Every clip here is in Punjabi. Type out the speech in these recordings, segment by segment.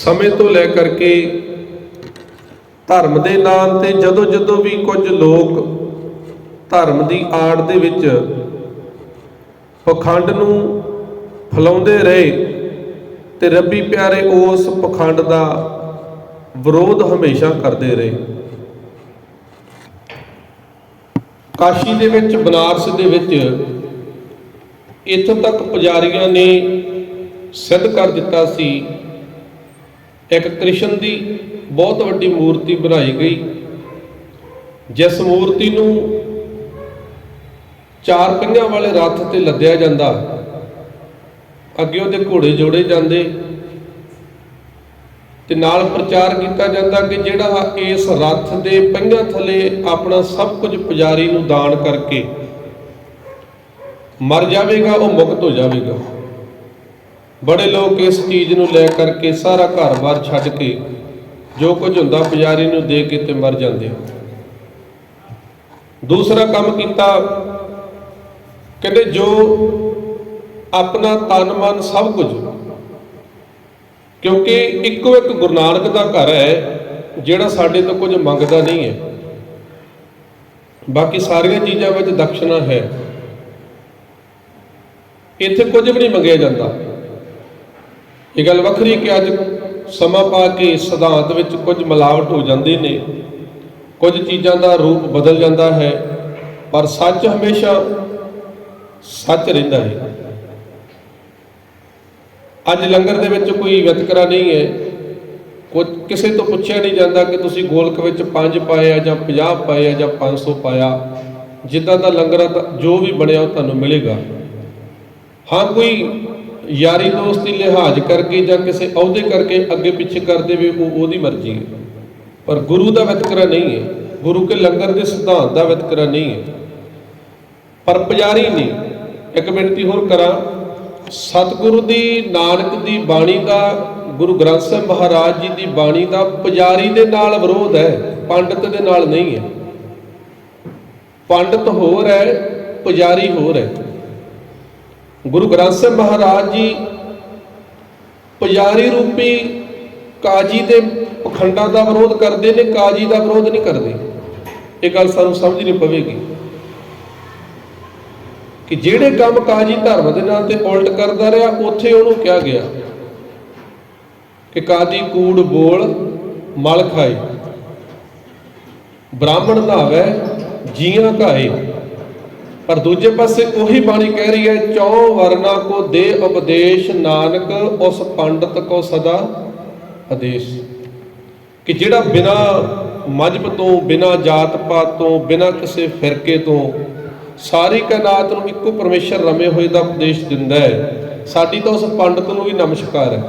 ਸਮੇਂ ਤੋਂ ਲੈ ਕਰਕੇ ਧਰਮ ਦੇ ਨਾਮ ਤੇ ਜਦੋਂ ਜਦੋਂ ਵੀ ਕੁਝ ਲੋਕ ਧਰਮ ਦੀ ਆੜ ਦੇ ਵਿੱਚ ਪਖੰਡ ਨੂੰ ਫੈਲਾਉਂਦੇ ਰਹੇ ਤੇ ਰੱਬੀ ਪਿਆਰੇ ਉਸ ਪਖੰਡ ਦਾ ਵਿਰੋਧ ਹਮੇਸ਼ਾ ਕਰਦੇ ਰਹੇ। ਕਾਸ਼ੀ ਦੇ ਵਿੱਚ, ਬਨਾਰਸ ਦੇ ਵਿੱਚ ਇੱਥੋਂ ਤੱਕ ਪੁਜਾਰੀਆਂ ਨੇ ਸਿੱਧ ਕਰ ਦਿੱਤਾ ਸੀ ਇੱਕ ਕ੍ਰਿਸ਼ਨ ਦੀ ਬਹੁਤ ਵੱਡੀ ਮੂਰਤੀ ਬਣਾਈ ਗਈ। ਜਿਸ ਮੂਰਤੀ ਨੂੰ ਚਾਰ ਪਹੀਆਂ ਵਾਲੇ ਰੱਥ ਤੇ ਲੱਦਿਆ ਜਾਂਦਾ। ਅੱਗੇ ਉਹਦੇ ਘੋੜੇ ਜੋੜੇ ਜਾਂਦੇ ਤੇ ਨਾਲ ਪ੍ਰਚਾਰ ਕੀਤਾ ਜਾਂਦਾ ਕਿ ਜਿਹੜਾ ਇਸ ਰੱਥ ਦੇ ਪਹੀਆਂ ਥੱਲੇ ਆਪਣਾ ਸਭ ਕੁਝ ਪੁਜਾਰੀ ਨੂੰ ਦਾਨ ਕਰਕੇ ਮਰ ਜਾਵੇਗਾ, ਉਹ ਮੁਕਤ ਹੋ ਜਾਵੇਗਾ। ਬੜੇ ਲੋਕ ਇਸ ਚੀਜ਼ ਨੂੰ ਲੈ ਕਰਕੇ ਸਾਰਾ ਘਰ-ਬਾਰ ਛੱਡ ਕੇ ਜੋ ਕੁਝ ਹੁੰਦਾ ਪੁਜਾਰੀ ਨੂੰ ਦੇ ਕੇ ਤੇ ਮਰ ਜਾਂਦੇ ਦੂਸਰਾ ਕੰਮ ਕੀਤਾ, ਕਹਿੰਦੇ ਜੋ ਆਪਣਾ ਤਨ ਮਨ ਸਭ ਕੁਝ, ਕਿਉਂਕਿ ਇੱਕੋ ਇੱਕ ਗੁਰੂ ਨਾਨਕ ਦਾ ਘਰ ਹੈ, ਜਿਹੜਾ ਸਾਡੇ ਤੋਂ ਕੁਝ ਮੰਗਦਾ ਨਹੀਂ ਹੈ। ਬਾਕੀ ਸਾਰੀਆਂ ਚੀਜ਼ਾਂ ਵਿੱਚ ਦਕਸ਼ਨਾ ਹੈ। ਇੱਥੇ ਕੁਝ ਵੀ ਨਹੀਂ ਮੰਗਿਆ ਜਾਂਦਾ। ਇਹ ਗੱਲ ਵੱਖਰੀ ਕਿ ਅੱਜ ਸਮਾਂ ਪਾ ਕੇ ਸਿਧਾਂਤ ਵਿੱਚ ਕੁਝ ਮਿਲਾਵਟ ਹੋ ਜਾਂਦੀ ਨੇ। ਕੁਝ ਚੀਜ਼ਾਂ ਦਾ ਰੂਪ ਬਦਲ ਜਾਂਦਾ ਹੈ, ਪਰ ਸੱਚ ਹਮੇਸ਼ਾ ਸੱਚ ਰਹਿੰਦਾ ਹੈ। ਅੱਜ ਲੰਗਰ ਦੇ ਵਿੱਚ ਕੋਈ ਵਿਤਕਰਾ ਨਹੀਂ ਹੈ। ਕੁਝ ਕਿਸੇ ਤੋਂ ਪੁੱਛਿਆ ਨਹੀਂ ਜਾਂਦਾ ਕਿ ਤੁਸੀਂ ਗੋਲਕ ਵਿੱਚ 5 ਪਾਏ ਆ ਜਾਂ 50 ਪਾਏ ਆ ਜਾਂ 500 ਪਾਇਆ। ਜਿੱਦਾਂ ਦਾ ਲੰਗਰ ਜੋ ਵੀ ਬਣਿਆ ਉਹ ਤੁਹਾਨੂੰ ਮਿਲੇਗਾ। ਹਾਂ, ਕੋਈ ਯਾਰੀ ਦੋਸਤ ਦੀ ਲਿਹਾਜ਼ ਕਰਕੇ ਜਾਂ ਕਿਸੇ ਅਹੁਦੇ ਕਰਕੇ ਅੱਗੇ ਪਿੱਛੇ ਕਰ ਦੇਵੇ ਉਹ ਉਹਦੀ ਮਰਜ਼ੀ ਹੈ। ਪਰ ਗੁਰੂ ਦਾ ਵਿਤਕਰਾ ਨਹੀਂ ਹੈ। ਗੁਰੂ ਕੇ ਲੰਗਰ ਦੇ ਸਿਧਾਂਤ ਦਾ ਵਿਤਕਰਾ ਨਹੀਂ ਹੈ। ਪਰ ਪੁਜਾਰੀ ਨਹੀਂ ਇੱਕ ਬੇਨਤੀ ਹੋਰ ਕਰਾਂ। ਸਤਿਗੁਰੂ ਦੀ ਨਾਨਕ ਦੀ ਬਾਣੀ ਦਾ, ਗੁਰੂ ਗ੍ਰੰਥ ਸਾਹਿਬ ਮਹਾਰਾਜ ਜੀ ਦੀ ਬਾਣੀ ਦਾ ਪੁਜਾਰੀ ਦੇ ਨਾਲ ਵਿਰੋਧ ਹੈ। ਪੰਡਤ ਦੇ ਨਾਲ ਨਹੀਂ ਹੈ। ਪੰਡਤ ਹੋਰ ਹੈ, ਪੁਜਾਰੀ ਹੋਰ ਹੈ। ਗੁਰੂ ਗ੍ਰੰਥ ਸਾਹਿਬ ਮਹਾਰਾਜ ਜੀ ਪੁਜਾਰੀ ਰੂਪੀ ਕਾਜੀ ਦੇ ਪਖੰਡਾਂ ਦਾ ਵਿਰੋਧ ਕਰਦੇ ਨੇ, ਕਾਜੀ ਦਾ ਵਿਰੋਧ ਨਹੀਂ ਕਰਦੇ। ਇਹ ਗੱਲ ਸਾਨੂੰ ਸਮਝਣੀ ਪਵੇਗੀ ਕਿ ਜਿਹੜੇ ਕੰਮ ਕਾਜੀ ਧਰਮ ਦੇ ਨਾਂ ਤੇ ਉਲਟ ਕਰਦਾ ਰਿਹਾ, ਉੱਥੇ ਉਹਨੂੰ ਕਿਹਾ ਗਿਆ ਕਿ ਕਾਜੀ ਕੂੜ, ਬੋਲ, ਮਲ ਖਾਏ, ਬ੍ਰਾਹਮਣ ਨਾਵੇ ਜੀਆਂ ਘਾਏ ਪਰ ਦੂਜੇ ਪਾਸੇ ਉਹੀ ਬਾਣੀ ਕਹਿ ਰਹੀ ਹੈ, ਚੌ ਵਰਨਾ ਕੋ ਦੇ ਉਪਦੇਸ਼ ਨਾਨਕ, ਉਸ ਪੰਡਤ ਕੋ ਸਦਾ ਆਦੇਸ਼। ਕਿ ਜਿਹੜਾ ਬਿਨਾ ਮਜਬ ਤੋਂ, ਬਿਨਾ ਜਾਤ ਪਾਤ ਤੋਂ, ਬਿਨਾ ਕਿਸੇ ਫਿਰਕੇ ਤੋਂ ਸਾਰੀ ਕਾਇਨਾਤ ਨੂੰ ਇੱਕੋ ਪਰਮੇਸ਼ਰ ਰਮੇ ਹੋਏ ਦਾ ਉਪਦੇਸ਼ ਦਿੰਦਾ ਹੈ, ਸਾਡੀ ਤਾਂ ਉਸ ਪੰਡਤ ਨੂੰ ਵੀ ਨਮਸਕਾਰ ਹੈ।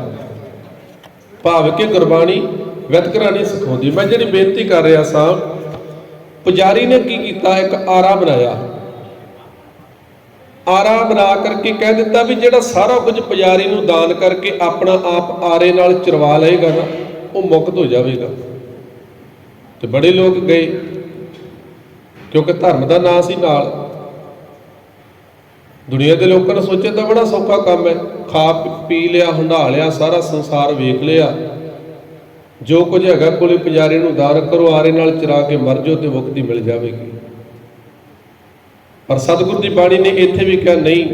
ਭਾਵ ਕਿ ਗੁਰਬਾਣੀ ਵਿਤਕਰਾ ਸਿਖਾਉਂਦੀ। ਮੈਂ ਜਿਹੜੀ ਬੇਨਤੀ ਕਰ ਰਿਹਾ ਸਾਂ, ਪੁਜਾਰੀ ਨੇ ਕੀ ਕੀਤਾ? ਇੱਕ ਆਰਾ ਬਣਾਇਆ। ਆਰਾ ਬਣਾ ਕਰਕੇ ਕਹਿ ਦਿੱਤਾ ਵੀ ਜਿਹੜਾ ਸਾਰਾ ਕੁਝ ਪੁਜਾਰੀ ਨੂੰ ਦਾਨ ਕਰਕੇ ਆਪਣਾ ਆਪ ਆਰੇ ਨਾਲ ਚਰਵਾ ਲਏਗਾ ਨਾ, ਉਹ ਮੁਕਤ ਹੋ ਜਾਵੇਗਾ। ਤੇ ਬੜੇ ਲੋਕ ਗਏ, ਕਿਉਂਕਿ ਧਰਮ ਦਾ ਨਾਂ ਸੀ ਨਾਲ। ਦੁਨੀਆ ਦੇ ਲੋਕਾਂ ਨੇ ਸੋਚਿਆ ਤਾਂ ਬੜਾ ਸੌਖਾ ਕੰਮ ਹੈ, ਖਾ ਪੀ ਲਿਆ, ਹੰਡਾ ਲਿਆ, ਸਾਰਾ ਸੰਸਾਰ ਵੇਖ ਲਿਆ। ਜੋ ਕੁਝ ਹੈਗਾ, ਕੋਲੇ ਪੁਜਾਰੀ ਨੂੰ ਦਾਨ ਕਰੋ, ਆਰੇ ਨਾਲ ਚਰਾ ਕੇ ਮਰ ਜਾਓ ਤੇ ਮੁਕਤੀ ਮਿਲ ਜਾਵੇਗੀ। ਪਰ ਸਤਿਗੁਰ ਦੀ ਬਾਣੀ ਨੇ ਇੱਥੇ ਵੀ ਕਿਹਾ, ਨਹੀਂ,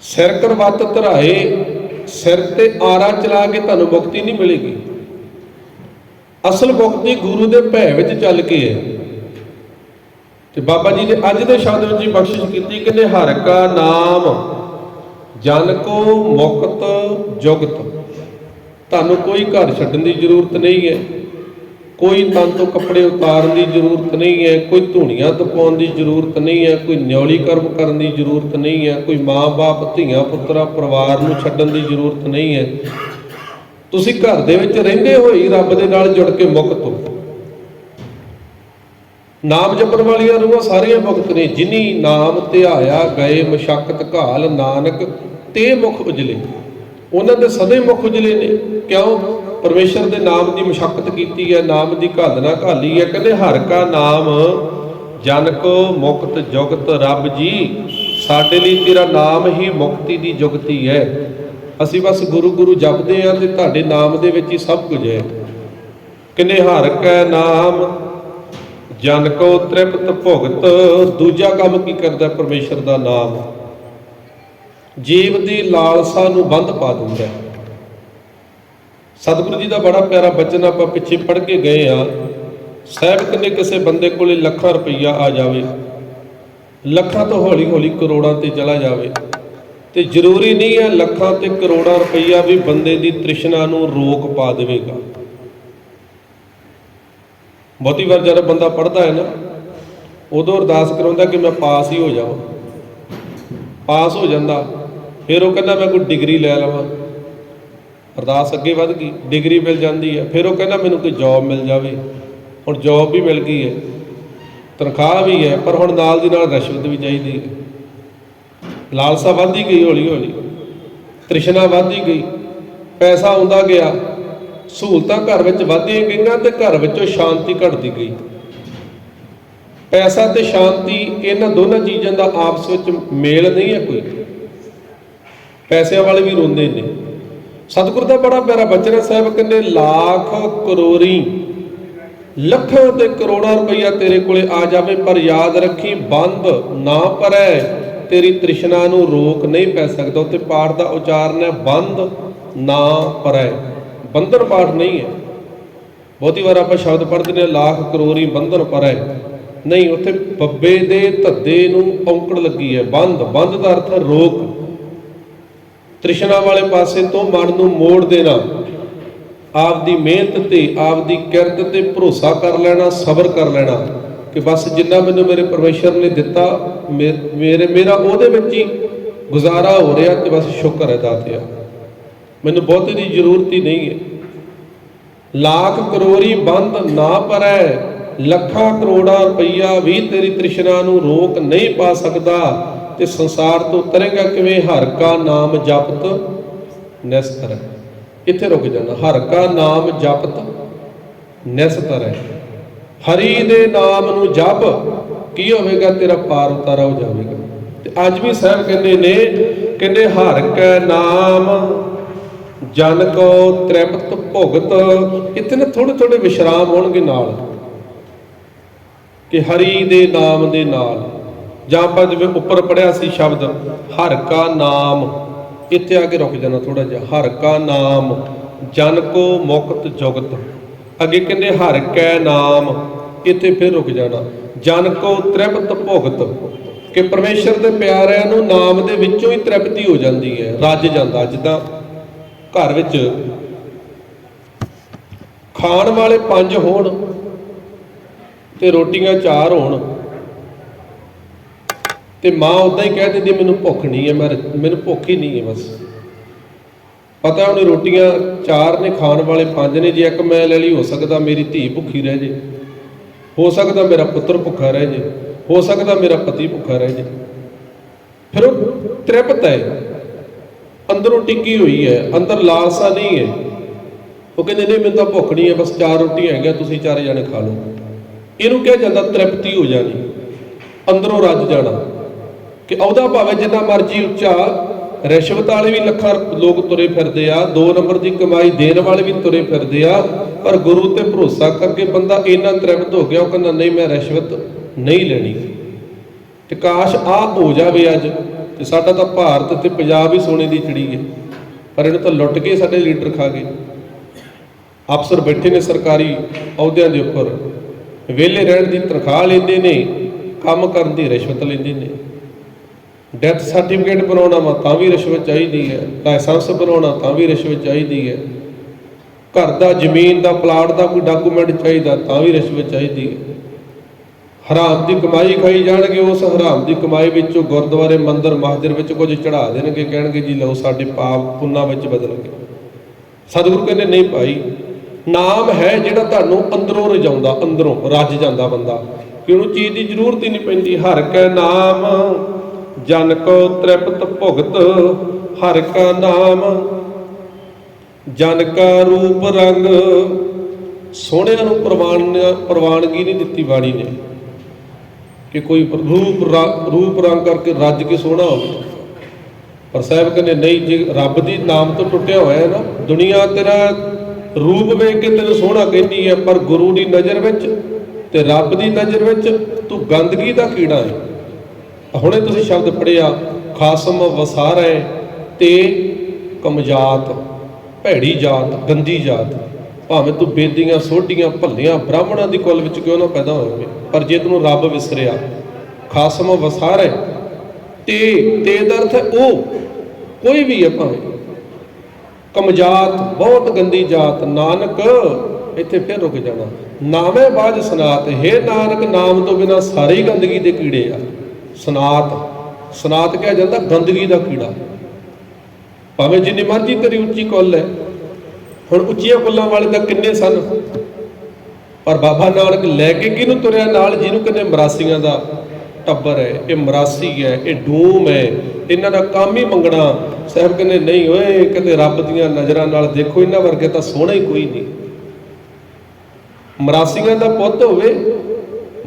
ਸਿਰ ਕਰਵਤ ਧਰਾਏ, ਸਿਰ ਤੇ ਆਰਾ ਚਲਾ ਕੇ ਤੁਹਾਨੂੰ ਮੁਕਤੀ ਨਹੀਂ ਮਿਲੇਗੀ। ਅਸਲ ਮੁਕਤੀ ਗੁਰੂ ਦੇ ਭੈ ਵਿੱਚ ਚੱਲ ਕੇ ਹੈ। ਤੇ ਬਾਬਾ ਜੀ ਨੇ ਅੱਜ ਦੇ ਸ਼ਬਦ ਵਿੱਚ ਹੀ ਬਖਸ਼ਿਸ਼ ਕੀਤੀ ਕਹਿੰਦੇ ਹਰ ਕਾ ਨਾਮ, ਜਨ ਕੋ ਮੁਕਤ ਜੁਗਤ। ਤੁਹਾਨੂੰ ਕੋਈ ਘਰ ਛੱਡਣ ਦੀ ਜ਼ਰੂਰਤ ਨਹੀਂ ਹੈ। ਕੋਈ ਤਨ ਤੋਂ ਕੱਪੜੇ ਉਤਾਰਨ ਦੀ ਜ਼ਰੂਰਤ ਨਹੀਂ ਹੈ, ਕੋਈ ਧੂਣੀਆਂ ਤਪਾਉਣ ਦੀ ਜ਼ਰੂਰਤ ਨਹੀਂ ਹੈ, ਕੋਈ ਨਿਉਲੀ ਕਰਮ ਕਰਨ ਦੀ ਜ਼ਰੂਰਤ ਨਹੀਂ ਹੈ, ਕੋਈ ਮਾਂ-ਬਾਪ, ਧੀਆਂ, ਪੁੱਤਰਾ, ਪਰਿਵਾਰ ਨੂੰ ਛੱਡਣ ਦੀ ਜ਼ਰੂਰਤ ਨਹੀਂ ਹੈ। ਤੁਸੀਂ ਘਰ ਦੇ ਵਿੱਚ ਰਹਿੰਦੇ ਹੋਏ ਰੱਬ ਦੇ ਨਾਲ ਜੁੜ ਕੇ ਮੁਕਤ ਹੋ ਨਾਮ ਜਪਣ ਵਾਲੀਆਂ ਰੂਹਾਂ ਸਾਰੀਆਂ ਮੁਕਤ ਨੇ, ਜਿਨੀ ਨਾਮ ਧਿਆਇਆ ਗਏ ਮਸ਼ਕਤ ਘਾਲ ਨਾਨਕ ਤੇ ਮੁਖ ਉਜਲੇ। ਉਹਨਾਂ ਦੇ ਸਦੇ ਮੁਖ ਉਜਲੇ ਨੇ, ਕਿਉਂ? ਪਰਮੇਸ਼ਰ ਦੇ ਨਾਮ ਦੀ ਮਸ਼ਕਤ ਕੀਤੀ ਹੈ, ਨਾਮ ਦੀ ਘਾਲਣਾ ਘਾਲੀ ਹੈ। ਕਹਿੰਦੇ, ਹਰ ਕਾ ਨਾਮ ਜਨ ਕੋ ਮੁਕਤ ਜੁਗਤ ਰੱਬ ਜੀ, ਸਾਡੇ ਲਈ ਤੇਰਾ ਨਾਮ ਹੀ ਮੁਕਤੀ ਦੀ ਜੁਗਤੀ ਹੈ। ਅਸੀਂ ਬਸ ਗੁਰੂ ਗੁਰੂ ਜਪਦੇ ਆ ਤੇ ਤੁਹਾਡੇ ਨਾਮ ਦੇ ਵਿੱਚ ਹੀ ਸਭ ਕੁਝ ਹੈ। ਕਿਨੇ ਹਰ ਕੈ ਨਾਮ ਜਨ ਕੋ ਤ੍ਰਿਪਤ ਭੁਗਤ, ਦੂਜਾ ਕੰਮ ਕੀ ਕਰਦਾ ਪਰਮੇਸ਼ਰ ਦਾ ਨਾਮ? ਜੀਵ ਦੀ ਲਾਲਸਾ ਨੂੰ ਬੰਦ ਪਾ ਦਿੰਦਾ ਹੈ। ਸਤਿਗੁਰੂ ਜੀ ਦਾ ਬੜਾ ਪਿਆਰਾ ਬਚਨ ਆਪਾਂ ਪਿੱਛੇ ਪੜ੍ਹ ਕੇ ਗਏ ਆ ਸਾਹਿਬ ਨੇ ਕਿਸੇ ਬੰਦੇ ਕੋਲੇ ਲੱਖਾਂ ਰੁਪਈਆ ਆ ਜਾਵੇ। ਲੱਖਾਂ ਤੋਂ ਹੌਲੀ ਹੌਲੀ ਕਰੋੜਾਂ ਤੇ ਚਲਾ ਜਾਵੇ। ਤੇ ਜ਼ਰੂਰੀ ਨਹੀਂ ਹੈ ਲੱਖਾਂ ਤੇ ਕਰੋੜਾਂ ਰੁਪਈਆ ਵੀ ਬੰਦੇ ਦੀ ਤ੍ਰਿਸ਼ਨਾ ਨੂੰ ਰੋਕ ਪਾ ਦੇਵੇਗਾ। ਬਹੁਤੀ ਵਾਰ ਜਦੋਂ ਬੰਦਾ ਪੜਦਾ ਹੈ ਨਾ, ਉਦੋਂ ਅਰਦਾਸ ਕਰਾਉਂਦਾ ਕਿ ਮੈਂ ਪਾਸ ਹੀ ਹੋ ਜਾਵਾਂ। ਪਾਸ ਹੋ ਜਾਂਦਾ, ਫਿਰ ਉਹ ਕਹਿੰਦਾ ਮੈਂ ਕੋਈ ਡਿਗਰੀ ਲੈ ਲਵਾਂ। ਅਰਦਾਸ ਅੱਗੇ ਵੱਧ ਗਈ, ਡਿਗਰੀ ਮਿਲ ਜਾਂਦੀ ਹੈ, ਫਿਰ ਉਹ ਕਹਿੰਦਾ ਮੈਨੂੰ ਕੋਈ ਜੌਬ ਮਿਲ ਜਾਵੇ। ਹੁਣ ਜੌਬ ਵੀ ਮਿਲ ਗਈ ਹੈ, ਤਨਖਾਹ ਵੀ ਹੈ, ਪਰ ਹੁਣ ਨਾਲ ਦੀ ਨਾਲ ਰਿਸ਼ਵਤ ਵੀ ਚਾਹੀਦੀ ਹੈ। ਲਾਲਸਾ ਵੱਧਦੀ ਗਈ ਹੌਲੀ ਹੌਲੀ ਤ੍ਰਿਸ਼ਨਾ ਵੱਧਦੀ ਗਈ, ਪੈਸਾ ਆਉਂਦਾ ਗਿਆ, ਸਹੂਲਤਾਂ ਘਰ ਵਿੱਚ ਵੱਧਦੀਆਂ ਗਈਆਂ ਤੇ ਘਰ ਵਿੱਚੋਂ ਸ਼ਾਂਤੀ ਘਟਦੀ ਗਈ। ਪੈਸਾ ਤੇ ਸ਼ਾਂਤੀ, ਇਹਨਾਂ ਦੋਨਾਂ ਚੀਜ਼ਾਂ ਦਾ ਆਪਸ ਵਿੱਚ ਮੇਲ ਨਹੀਂ ਹੈ ਕੋਈ। ਪੈਸਿਆਂ ਵਾਲੇ ਵੀ ਰੋਂਦੇ ਨੇ। ਸਤਿਗੁਰ ਦਾ ਬੜਾ ਪਿਆਰਾ ਬਚਨ ਸਾਹਿਬ ਕਹਿੰਦੇ, ਲੱਖ ਕਰੋੜੀ ਲੱਖਾਂ ਤੇ ਕਰੋੜਾਂ ਰੁਪਈਆ ਤੇਰੇ ਕੋਲੇ ਆ ਜਾਵੇ, ਪਰ ਯਾਦ ਰੱਖੀ, ਬੰਦ ਨਾ ਪਰੈ, ਤੇਰੀ ਤ੍ਰਿਸ਼ਨਾ ਨੂੰ ਰੋਕ ਨਹੀਂ ਪੈ ਸਕਦਾ ਉੱਤੇ ਪਾਠ ਦਾ ਉਚਾਰਨ ਹੈ, ਬੰਦ ਨਾ ਪਰੈ। ਬੰਧਨ ਪਾਠ ਨਹੀਂ ਹੈ। ਬਹੁਤੀ ਵਾਰ ਆਪਾਂ ਸ਼ਬਦ ਪੜ੍ਹਦੇ ਨੇ, ਲੱਖ ਕਰੋੜੀ ਬੰਧਨ ਪਰੈ। ਨਹੀਂ, ਉੱਥੇ ਬੱਬੇ ਦੇ ਧੱਦੇ ਨੂੰ ਔਂਕੜ ਲੱਗੀ ਹੈ, ਬੰਦ। ਬੰਦ ਦਾ ਅਰਥ ਰੋਕ। ਤ੍ਰਿਸ਼ਨਾ ਵਾਲੇ ਪਾਸੇ ਤੋਂ ਮਨ ਨੂੰ ਮੋੜ ਦੇਣਾ। ਆਪਦੀ ਮਿਹਨਤ ਤੇ ਆਪ ਦੀ ਕਿਰਤ ਤੇ ਭਰੋਸਾ ਕਰ ਲੈਣਾ, ਸਬਰ ਕਰ ਲੈਣਾ ਕਿ ਬਸ ਜਿੰਨਾ ਮੈਨੂੰ ਮੇਰੇ ਪਰਮੇਸ਼ਰ ਨੇ ਦਿੱਤਾ ਮੇਰੇ, ਮੇਰਾ ਉਹਦੇ ਵਿੱਚ ਹੀ ਗੁਜ਼ਾਰਾ ਹੋ ਰਿਹਾ ਤੇ ਬਸ ਸ਼ੁਕਰ ਹੈ ਦਾਤਿਆ ਮੈਨੂੰ ਬਹੁਤੇ ਦੀ ਜ਼ਰੂਰਤ ਹੀ ਨਹੀਂ ਹੈ। ਲੱਖ ਕਰੋੜੀ ਬੰਦ ਨਾ ਪਰੈ, ਲੱਖਾਂ ਕਰੋੜਾਂ ਰੁਪਈਆ ਵੀ ਤੇਰੀ ਤ੍ਰਿਸ਼ਨਾ ਨੂੰ ਰੋਕ ਨਹੀਂ ਪਾ ਸਕਦਾ। ਤੇ ਸੰਸਾਰ ਤੋਂ ਉਤਰੇਗਾ ਕਿਵੇਂ ਹਰ ਕਾ ਨਾਮ ਜਪਤ ਨਿਸਤਰ ਇੱਥੇ ਰੁਕ ਜਾਣਾ। ਹਰ ਕਾ ਨਾਮ ਜਪਤ ਨਿਸਤਰ ਹੈ ਹਰੀ ਦੇ ਨਾਮ ਨੂੰ ਜਪ, ਕੀ ਹੋਵੇਗਾ? ਤੇਰਾ ਪਾਰ ਉਤਾਰਾ ਹੋ ਜਾਵੇਗਾ। ਤੇ ਅੱਜ ਵੀ ਸਾਹਿਬ ਕਹਿੰਦੇ ਨੇ, ਕਹਿੰਦੇ ਹਰ ਕੈ ਨਾਮ ਜਨ ਕੋ ਤ੍ਰਿਪਤ ਭੁਗਤ। ਇੱਥੇ ਨਾ ਥੋੜੇ ਥੋੜੇ ਵਿਸ਼ਰਾਮ ਹੋਣਗੇ ਨਾਲ, ਕਿ ਹਰੀ ਦੇ ਨਾਮ ਦੇ ਨਾਲ ਜਾਂ ਆਪਾਂ ਜਿਵੇਂ ਉੱਪਰ ਪੜਿਆ ਸੀ ਸ਼ਬਦ, ਹਰ ਕਾ ਨਾਮ। ਇੱਥੇ ਆ ਕੇ ਰੁਕ ਜਾਣਾ ਥੋੜਾ ਜਿਹਾ। ਹਰ ਕਾ ਨਾਮ, ਜਨ ਕੋ ਮੁਕਤ ਜੁਗਤ। ਅੱਗੇ ਕਹਿੰਦੇ, ਹਰ ਕੈ ਨਾਮ। ਇੱਥੇ ਫਿਰ ਰੁਕ ਜਾਣਾ। ਜਨ ਕੋ ਤ੍ਰਿਪਤ ਭੁਗਤ। ਕਿ ਪਰਮੇਸ਼ਰ ਦੇ ਪਿਆਰਿਆਂ ਨੂੰ ਨਾਮ ਦੇ ਵਿੱਚੋਂ ਹੀ ਤ੍ਰਿਪਤੀ ਹੋ ਜਾਂਦੀ ਹੈ। ਰੱਜ ਜਾਂਦਾ। ਜਿੱਦਾਂ ਘਰ ਵਿੱਚ ਖਾਣ ਵਾਲੇ ਪੰਜ ਹੋਣ ਤੇ ਰੋਟੀਆਂ ਚਾਰ ਹੋਣ ਤੇ ਮਾਂ ਉਦਾਂ ਹੀ ਕਹਿ ਦਿੰਦੀ, ਮੈਨੂੰ ਭੁੱਖ ਨਹੀਂ ਹੈ, ਮੈਂ ਮੈਨੂੰ ਭੁੱਖ ਹੀ ਨਹੀਂ ਹੈ ਬਸ। ਪਤਾ ਉਹਨੇ ਰੋਟੀਆਂ ਚਾਰ ਨੇ, ਖਾਣ ਵਾਲੇ ਪੰਜ ਨੇ, ਜੇ ਇੱਕ ਮੈਂ ਲੈ ਲਈ, ਹੋ ਸਕਦਾ ਮੇਰੀ ਧੀ ਭੁੱਖੀ ਰਹਿ ਜੇ। ਹੋ ਸਕਦਾ ਮੇਰਾ ਪੁੱਤਰ ਭੁੱਖਾ ਰਹਿ ਜੇ। ਹੋ ਸਕਦਾ ਮੇਰਾ ਪਤੀ ਭੁੱਖਾ ਰਹਿ ਜੇ। ਫਿਰ ਉਹ ਤ੍ਰਿਪਤ ਹੈ। ਅੰਦਰੋਂ ਟਿੱਕੀ ਹੋਈ ਹੈ, ਅੰਦਰ ਲਾਲਸਾ ਨਹੀਂ ਹੈ। ਉਹ ਕਹਿੰਦੇ, ਨਹੀਂ, ਮੈਨੂੰ ਤਾਂ ਭੁੱਖ ਨਹੀਂ ਹੈ, ਬਸ ਚਾਰ ਰੋਟੀਆਂ ਹੈਗੀਆਂ, ਤੁਸੀਂ ਚਾਰੇ ਜਣੇ ਖਾ ਲਓ। ਇਹਨੂੰ ਕਿਹਾ ਜਾਂਦਾ, ਤ੍ਰਿਪਤੀ ਹੋ ਜਾਣੀ। ਅੰਦਰੋਂ ਰੱਜ ਜਾਣਾ। ਕਿ ਅਹੁਦਾ ਭਾਵੇਂ ਜਿੰਨਾ ਮਰਜ਼ੀ ਉੱਚਾ, ਰਿਸ਼ਵਤ ਵਾਲੇ ਵੀ ਲੱਖਾਂ ਲੋਕ ਤੁਰੇ ਫਿਰਦੇ ਆ, ਦੋ ਨੰਬਰ ਦੀ ਕਮਾਈ ਦੇਣ ਵਾਲੇ ਵੀ ਤੁਰੇ ਫਿਰਦੇ ਆ, ਪਰ ਗੁਰੂ ਤੇ ਭਰੋਸਾ ਕਰਕੇ ਬੰਦਾ ਇੰਨਾ ਤ੍ਰਿਪਤ ਹੋ ਗਿਆ, ਉਹ ਕਹਿੰਦਾ, ਨਹੀਂ, ਮੈਂ ਰਿਸ਼ਵਤ ਨਹੀਂ ਲੈਣੀ। ਤੇ ਕਾਸ਼ ਆ ਹੋ ਜਾਵੇ ਅੱਜ, ਤੇ ਸਾਡਾ ਤਾਂ ਭਾਰਤ ਤੇ ਪੰਜਾਬ ਹੀ ਸੋਨੇ ਦੀ ਚਿੜੀ ਹੈ। ਪਰ ਇਹਨੂੰ ਤਾਂ ਲੁੱਟ ਕੇ ਸਾਡੇ ਲੀਡਰ ਖਾ ਗਏ। ਅਫਸਰ ਬੈਠੇ ਨੇ ਸਰਕਾਰੀ ਅਹੁਦਿਆਂ ਦੇ ਉੱਪਰ। ਵਿਹਲੇ ਰਹਿਣ ਦੀ ਤਨਖਾਹ ਲੈਂਦੇ ਨੇ, ਕੰਮ ਕਰਨ ਦੀ ਰਿਸ਼ਵਤ ਲੈਂਦੇ ਨੇ। ਡੈਥ ਸਰਟੀਫਿਕੇਟ ਬਣਾਉਣਾ ਵਾ, ਤਾਂ ਵੀ ਰਿਸ਼ਵਤ ਚਾਹੀਦੀ ਹੈ। ਲਾਇਸੈਂਸ ਬਣਾਉਣਾ, ਤਾਂ ਵੀ ਰਿਸ਼ਵਤ ਚਾਹੀਦੀ ਹੈ। ਘਰ ਦਾ, ਜ਼ਮੀਨ ਦਾ, ਪਲਾਟ ਦਾ ਕੋਈ ਡਾਕੂਮੈਂਟ ਚਾਹੀਦਾ, ਤਾਂ ਵੀ ਰਿਸ਼ਵਤ ਚਾਹੀਦੀ ਹੈ। ਹਰਾਮ ਦੀ ਕਮਾਈ ਖਾਈ ਜਾਣਗੇ, ਉਸ ਹਰਾਮ ਦੀ ਕਮਾਈ ਵਿੱਚੋਂ ਗੁਰਦੁਆਰੇ, ਮੰਦਰ, ਮਸਜਿਦ ਵਿੱਚ ਕੁਝ ਚੜਾ ਦੇਣਗੇ, ਕਹਿਣਗੇ, ਜੀ ਲਓ, ਸਾਡੇ ਪਾਪ ਪੁੰਨਾ ਵਿੱਚ ਬਦਲਣਗੇ। ਸਤਿਗੁਰੂ ਕਹਿੰਦੇ, ਨਹੀਂ ਭਾਈ, ਨਾਮ ਹੈ ਜਿਹੜਾ ਤੁਹਾਨੂੰ ਅੰਦਰੋਂ ਰਜਾਉਂਦਾ, ਅੰਦਰੋਂ ਰੱਜ ਜਾਂਦਾ ਬੰਦਾ। ਕਿ ਉਹਨੂੰ ਚੀਜ਼ ਦੀ ਜ਼ਰੂਰਤ ਹੀ ਨਹੀਂ ਪੈਂਦੀ। ਹਰ ਕੈ ਨਾਮ ਜਨ ਕੋ ਤ੍ਰਿਪਤ ਭੁਗਤ ਹਰ ਕਾ ਨਾਮ। ਜਨ ਕਾ ਰੂਪ ਰੰਗ। ਸੋਹਣਿਆਂ ਨੂੰ ਪ੍ਰਵਾਨ ਪ੍ਰਵਾਨਗੀ ਨਹੀਂ ਦਿੱਤੀ ਬਾਣੀ ਨੇ। ਕਿ ਕੋਈ ਰੂਪ ਰੂਪ ਰੰਗ ਕਰਕੇ ਰੱਜ ਕੇ ਸੋਹਣਾ ਹੋਵੇ। ਪਰ ਸਾਹਿਬ ਕਹਿੰਦੇ, ਨਹੀਂ, ਜੇ ਰੱਬ ਦੀ ਨਾਮ ਤੋਂ ਟੁੱਟਿਆ ਹੋਇਆ ਹੈ ਨਾ, ਦੁਨੀਆ ਤੇਰਾ ਰੂਪ ਵੇਖ ਕੇ ਤੈਨੂੰ ਸੋਹਣਾ ਕਹਿੰਦੀ ਹੈ, ਪਰ ਗੁਰੂ ਦੀ ਨਜ਼ਰ ਵਿੱਚ ਤੇ ਰੱਬ ਦੀ ਨਜ਼ਰ ਵਿੱਚ ਤੂੰ ਗੰਦਗੀ ਦਾ ਕੀੜਾ ਹੈ। ਹੁਣੇ ਤੁਸੀਂ ਸ਼ਬਦ ਪੜਿਆ ਖਾਸਮ ਵਸਾਰੈ ਤੇ ਕਮਜਾਤ, ਭੈੜੀ ਜਾਤ, ਗੰਦੀ ਜਾਤ। ਭਾਵੇਂ ਤੂੰ ਬੇਦੀਆਂ, ਸੋਢੀਆਂ, ਭੱਲੀਆਂ, ਬ੍ਰਾਹਮਣਾਂ ਦੀ ਕੁੱਲ ਵਿੱਚ ਕਿਉਂ ਨਾ ਪੈਦਾ ਹੋਵੇ ਪਰ ਜੇ ਤੈਨੂੰ ਰੱਬ ਵਿਸਰਿਆ, ਖਾਸਮ ਵਸਾਰੈ ਤੇ ਤੇ ਦਾ ਅਰਥ ਉਹ, ਕੋਈ ਵੀ ਹੈ ਭਾਵੇਂ। ਕਮਜਾਤ, ਬਹੁਤ ਗੰਦੀ ਜਾਤ, ਨਾਨਕ, ਇੱਥੇ ਫਿਰ ਰੁਕ ਜਾਣਾ। ਨਾਮੇ ਬਾਜ ਸਨਾਤ, ਹੈ ਨਾਨਕ, ਨਾਮ ਤੋਂ ਬਿਨਾ ਸਾਰੀ ਗੰਦਗੀ ਦੇ ਕੀੜੇ ਆ। ਸਨਾਤ। ਸਨਾਤ ਕਿਹਾ ਜਾਂਦਾ ਗੰਦਗੀ ਦਾ ਕੀੜਾ। ਭਾਵੇਂ ਜਿੰਨੀ ਮਰਜ਼ੀ ਤੇਰੀ ਉੱਚੀ ਕੁੱਲ ਹੈ, ਹੁਣ ਉੱਚੀਆਂ ਕੁੱਲਾਂ ਵਾਲੇ ਤਾਂ ਕਿੰਨੇ ਸਨ? ਪਰ ਬਾਬਾ ਨਾਨਕ ਲੈ ਕੇ ਕਿਹਨੂੰ ਤੁਰਿਆ? ਨਾਲ ਜਿਹਨੂੰ ਕਹਿੰਦੇ ਮਰਾਸੀਆਂ ਦਾ ਟੱਬਰ ਹੈ। ਇਹ ਮਰਾਸੀ ਹੈ, ਇਹ ਡੂਮ ਹੈ। ਇਹਨਾਂ ਦਾ ਕੰਮ ਹੀ ਮੰਗਣਾ। ਸਾਹਿਬ ਕਹਿੰਦੇ, ਨਹੀਂ ਓਏ ਕਹਿੰਦੇ ਰੱਬ ਦੀਆਂ ਨਜ਼ਰਾਂ ਨਾਲ ਦੇਖੋ, ਇਹਨਾਂ ਵਰਗੇ ਤਾਂ ਸੋਹਣਾ ਹੀ ਕੋਈ ਨਹੀਂ। ਮਰਾਸੀਆਂ ਦਾ ਪੁੱਤ ਹੋਵੇ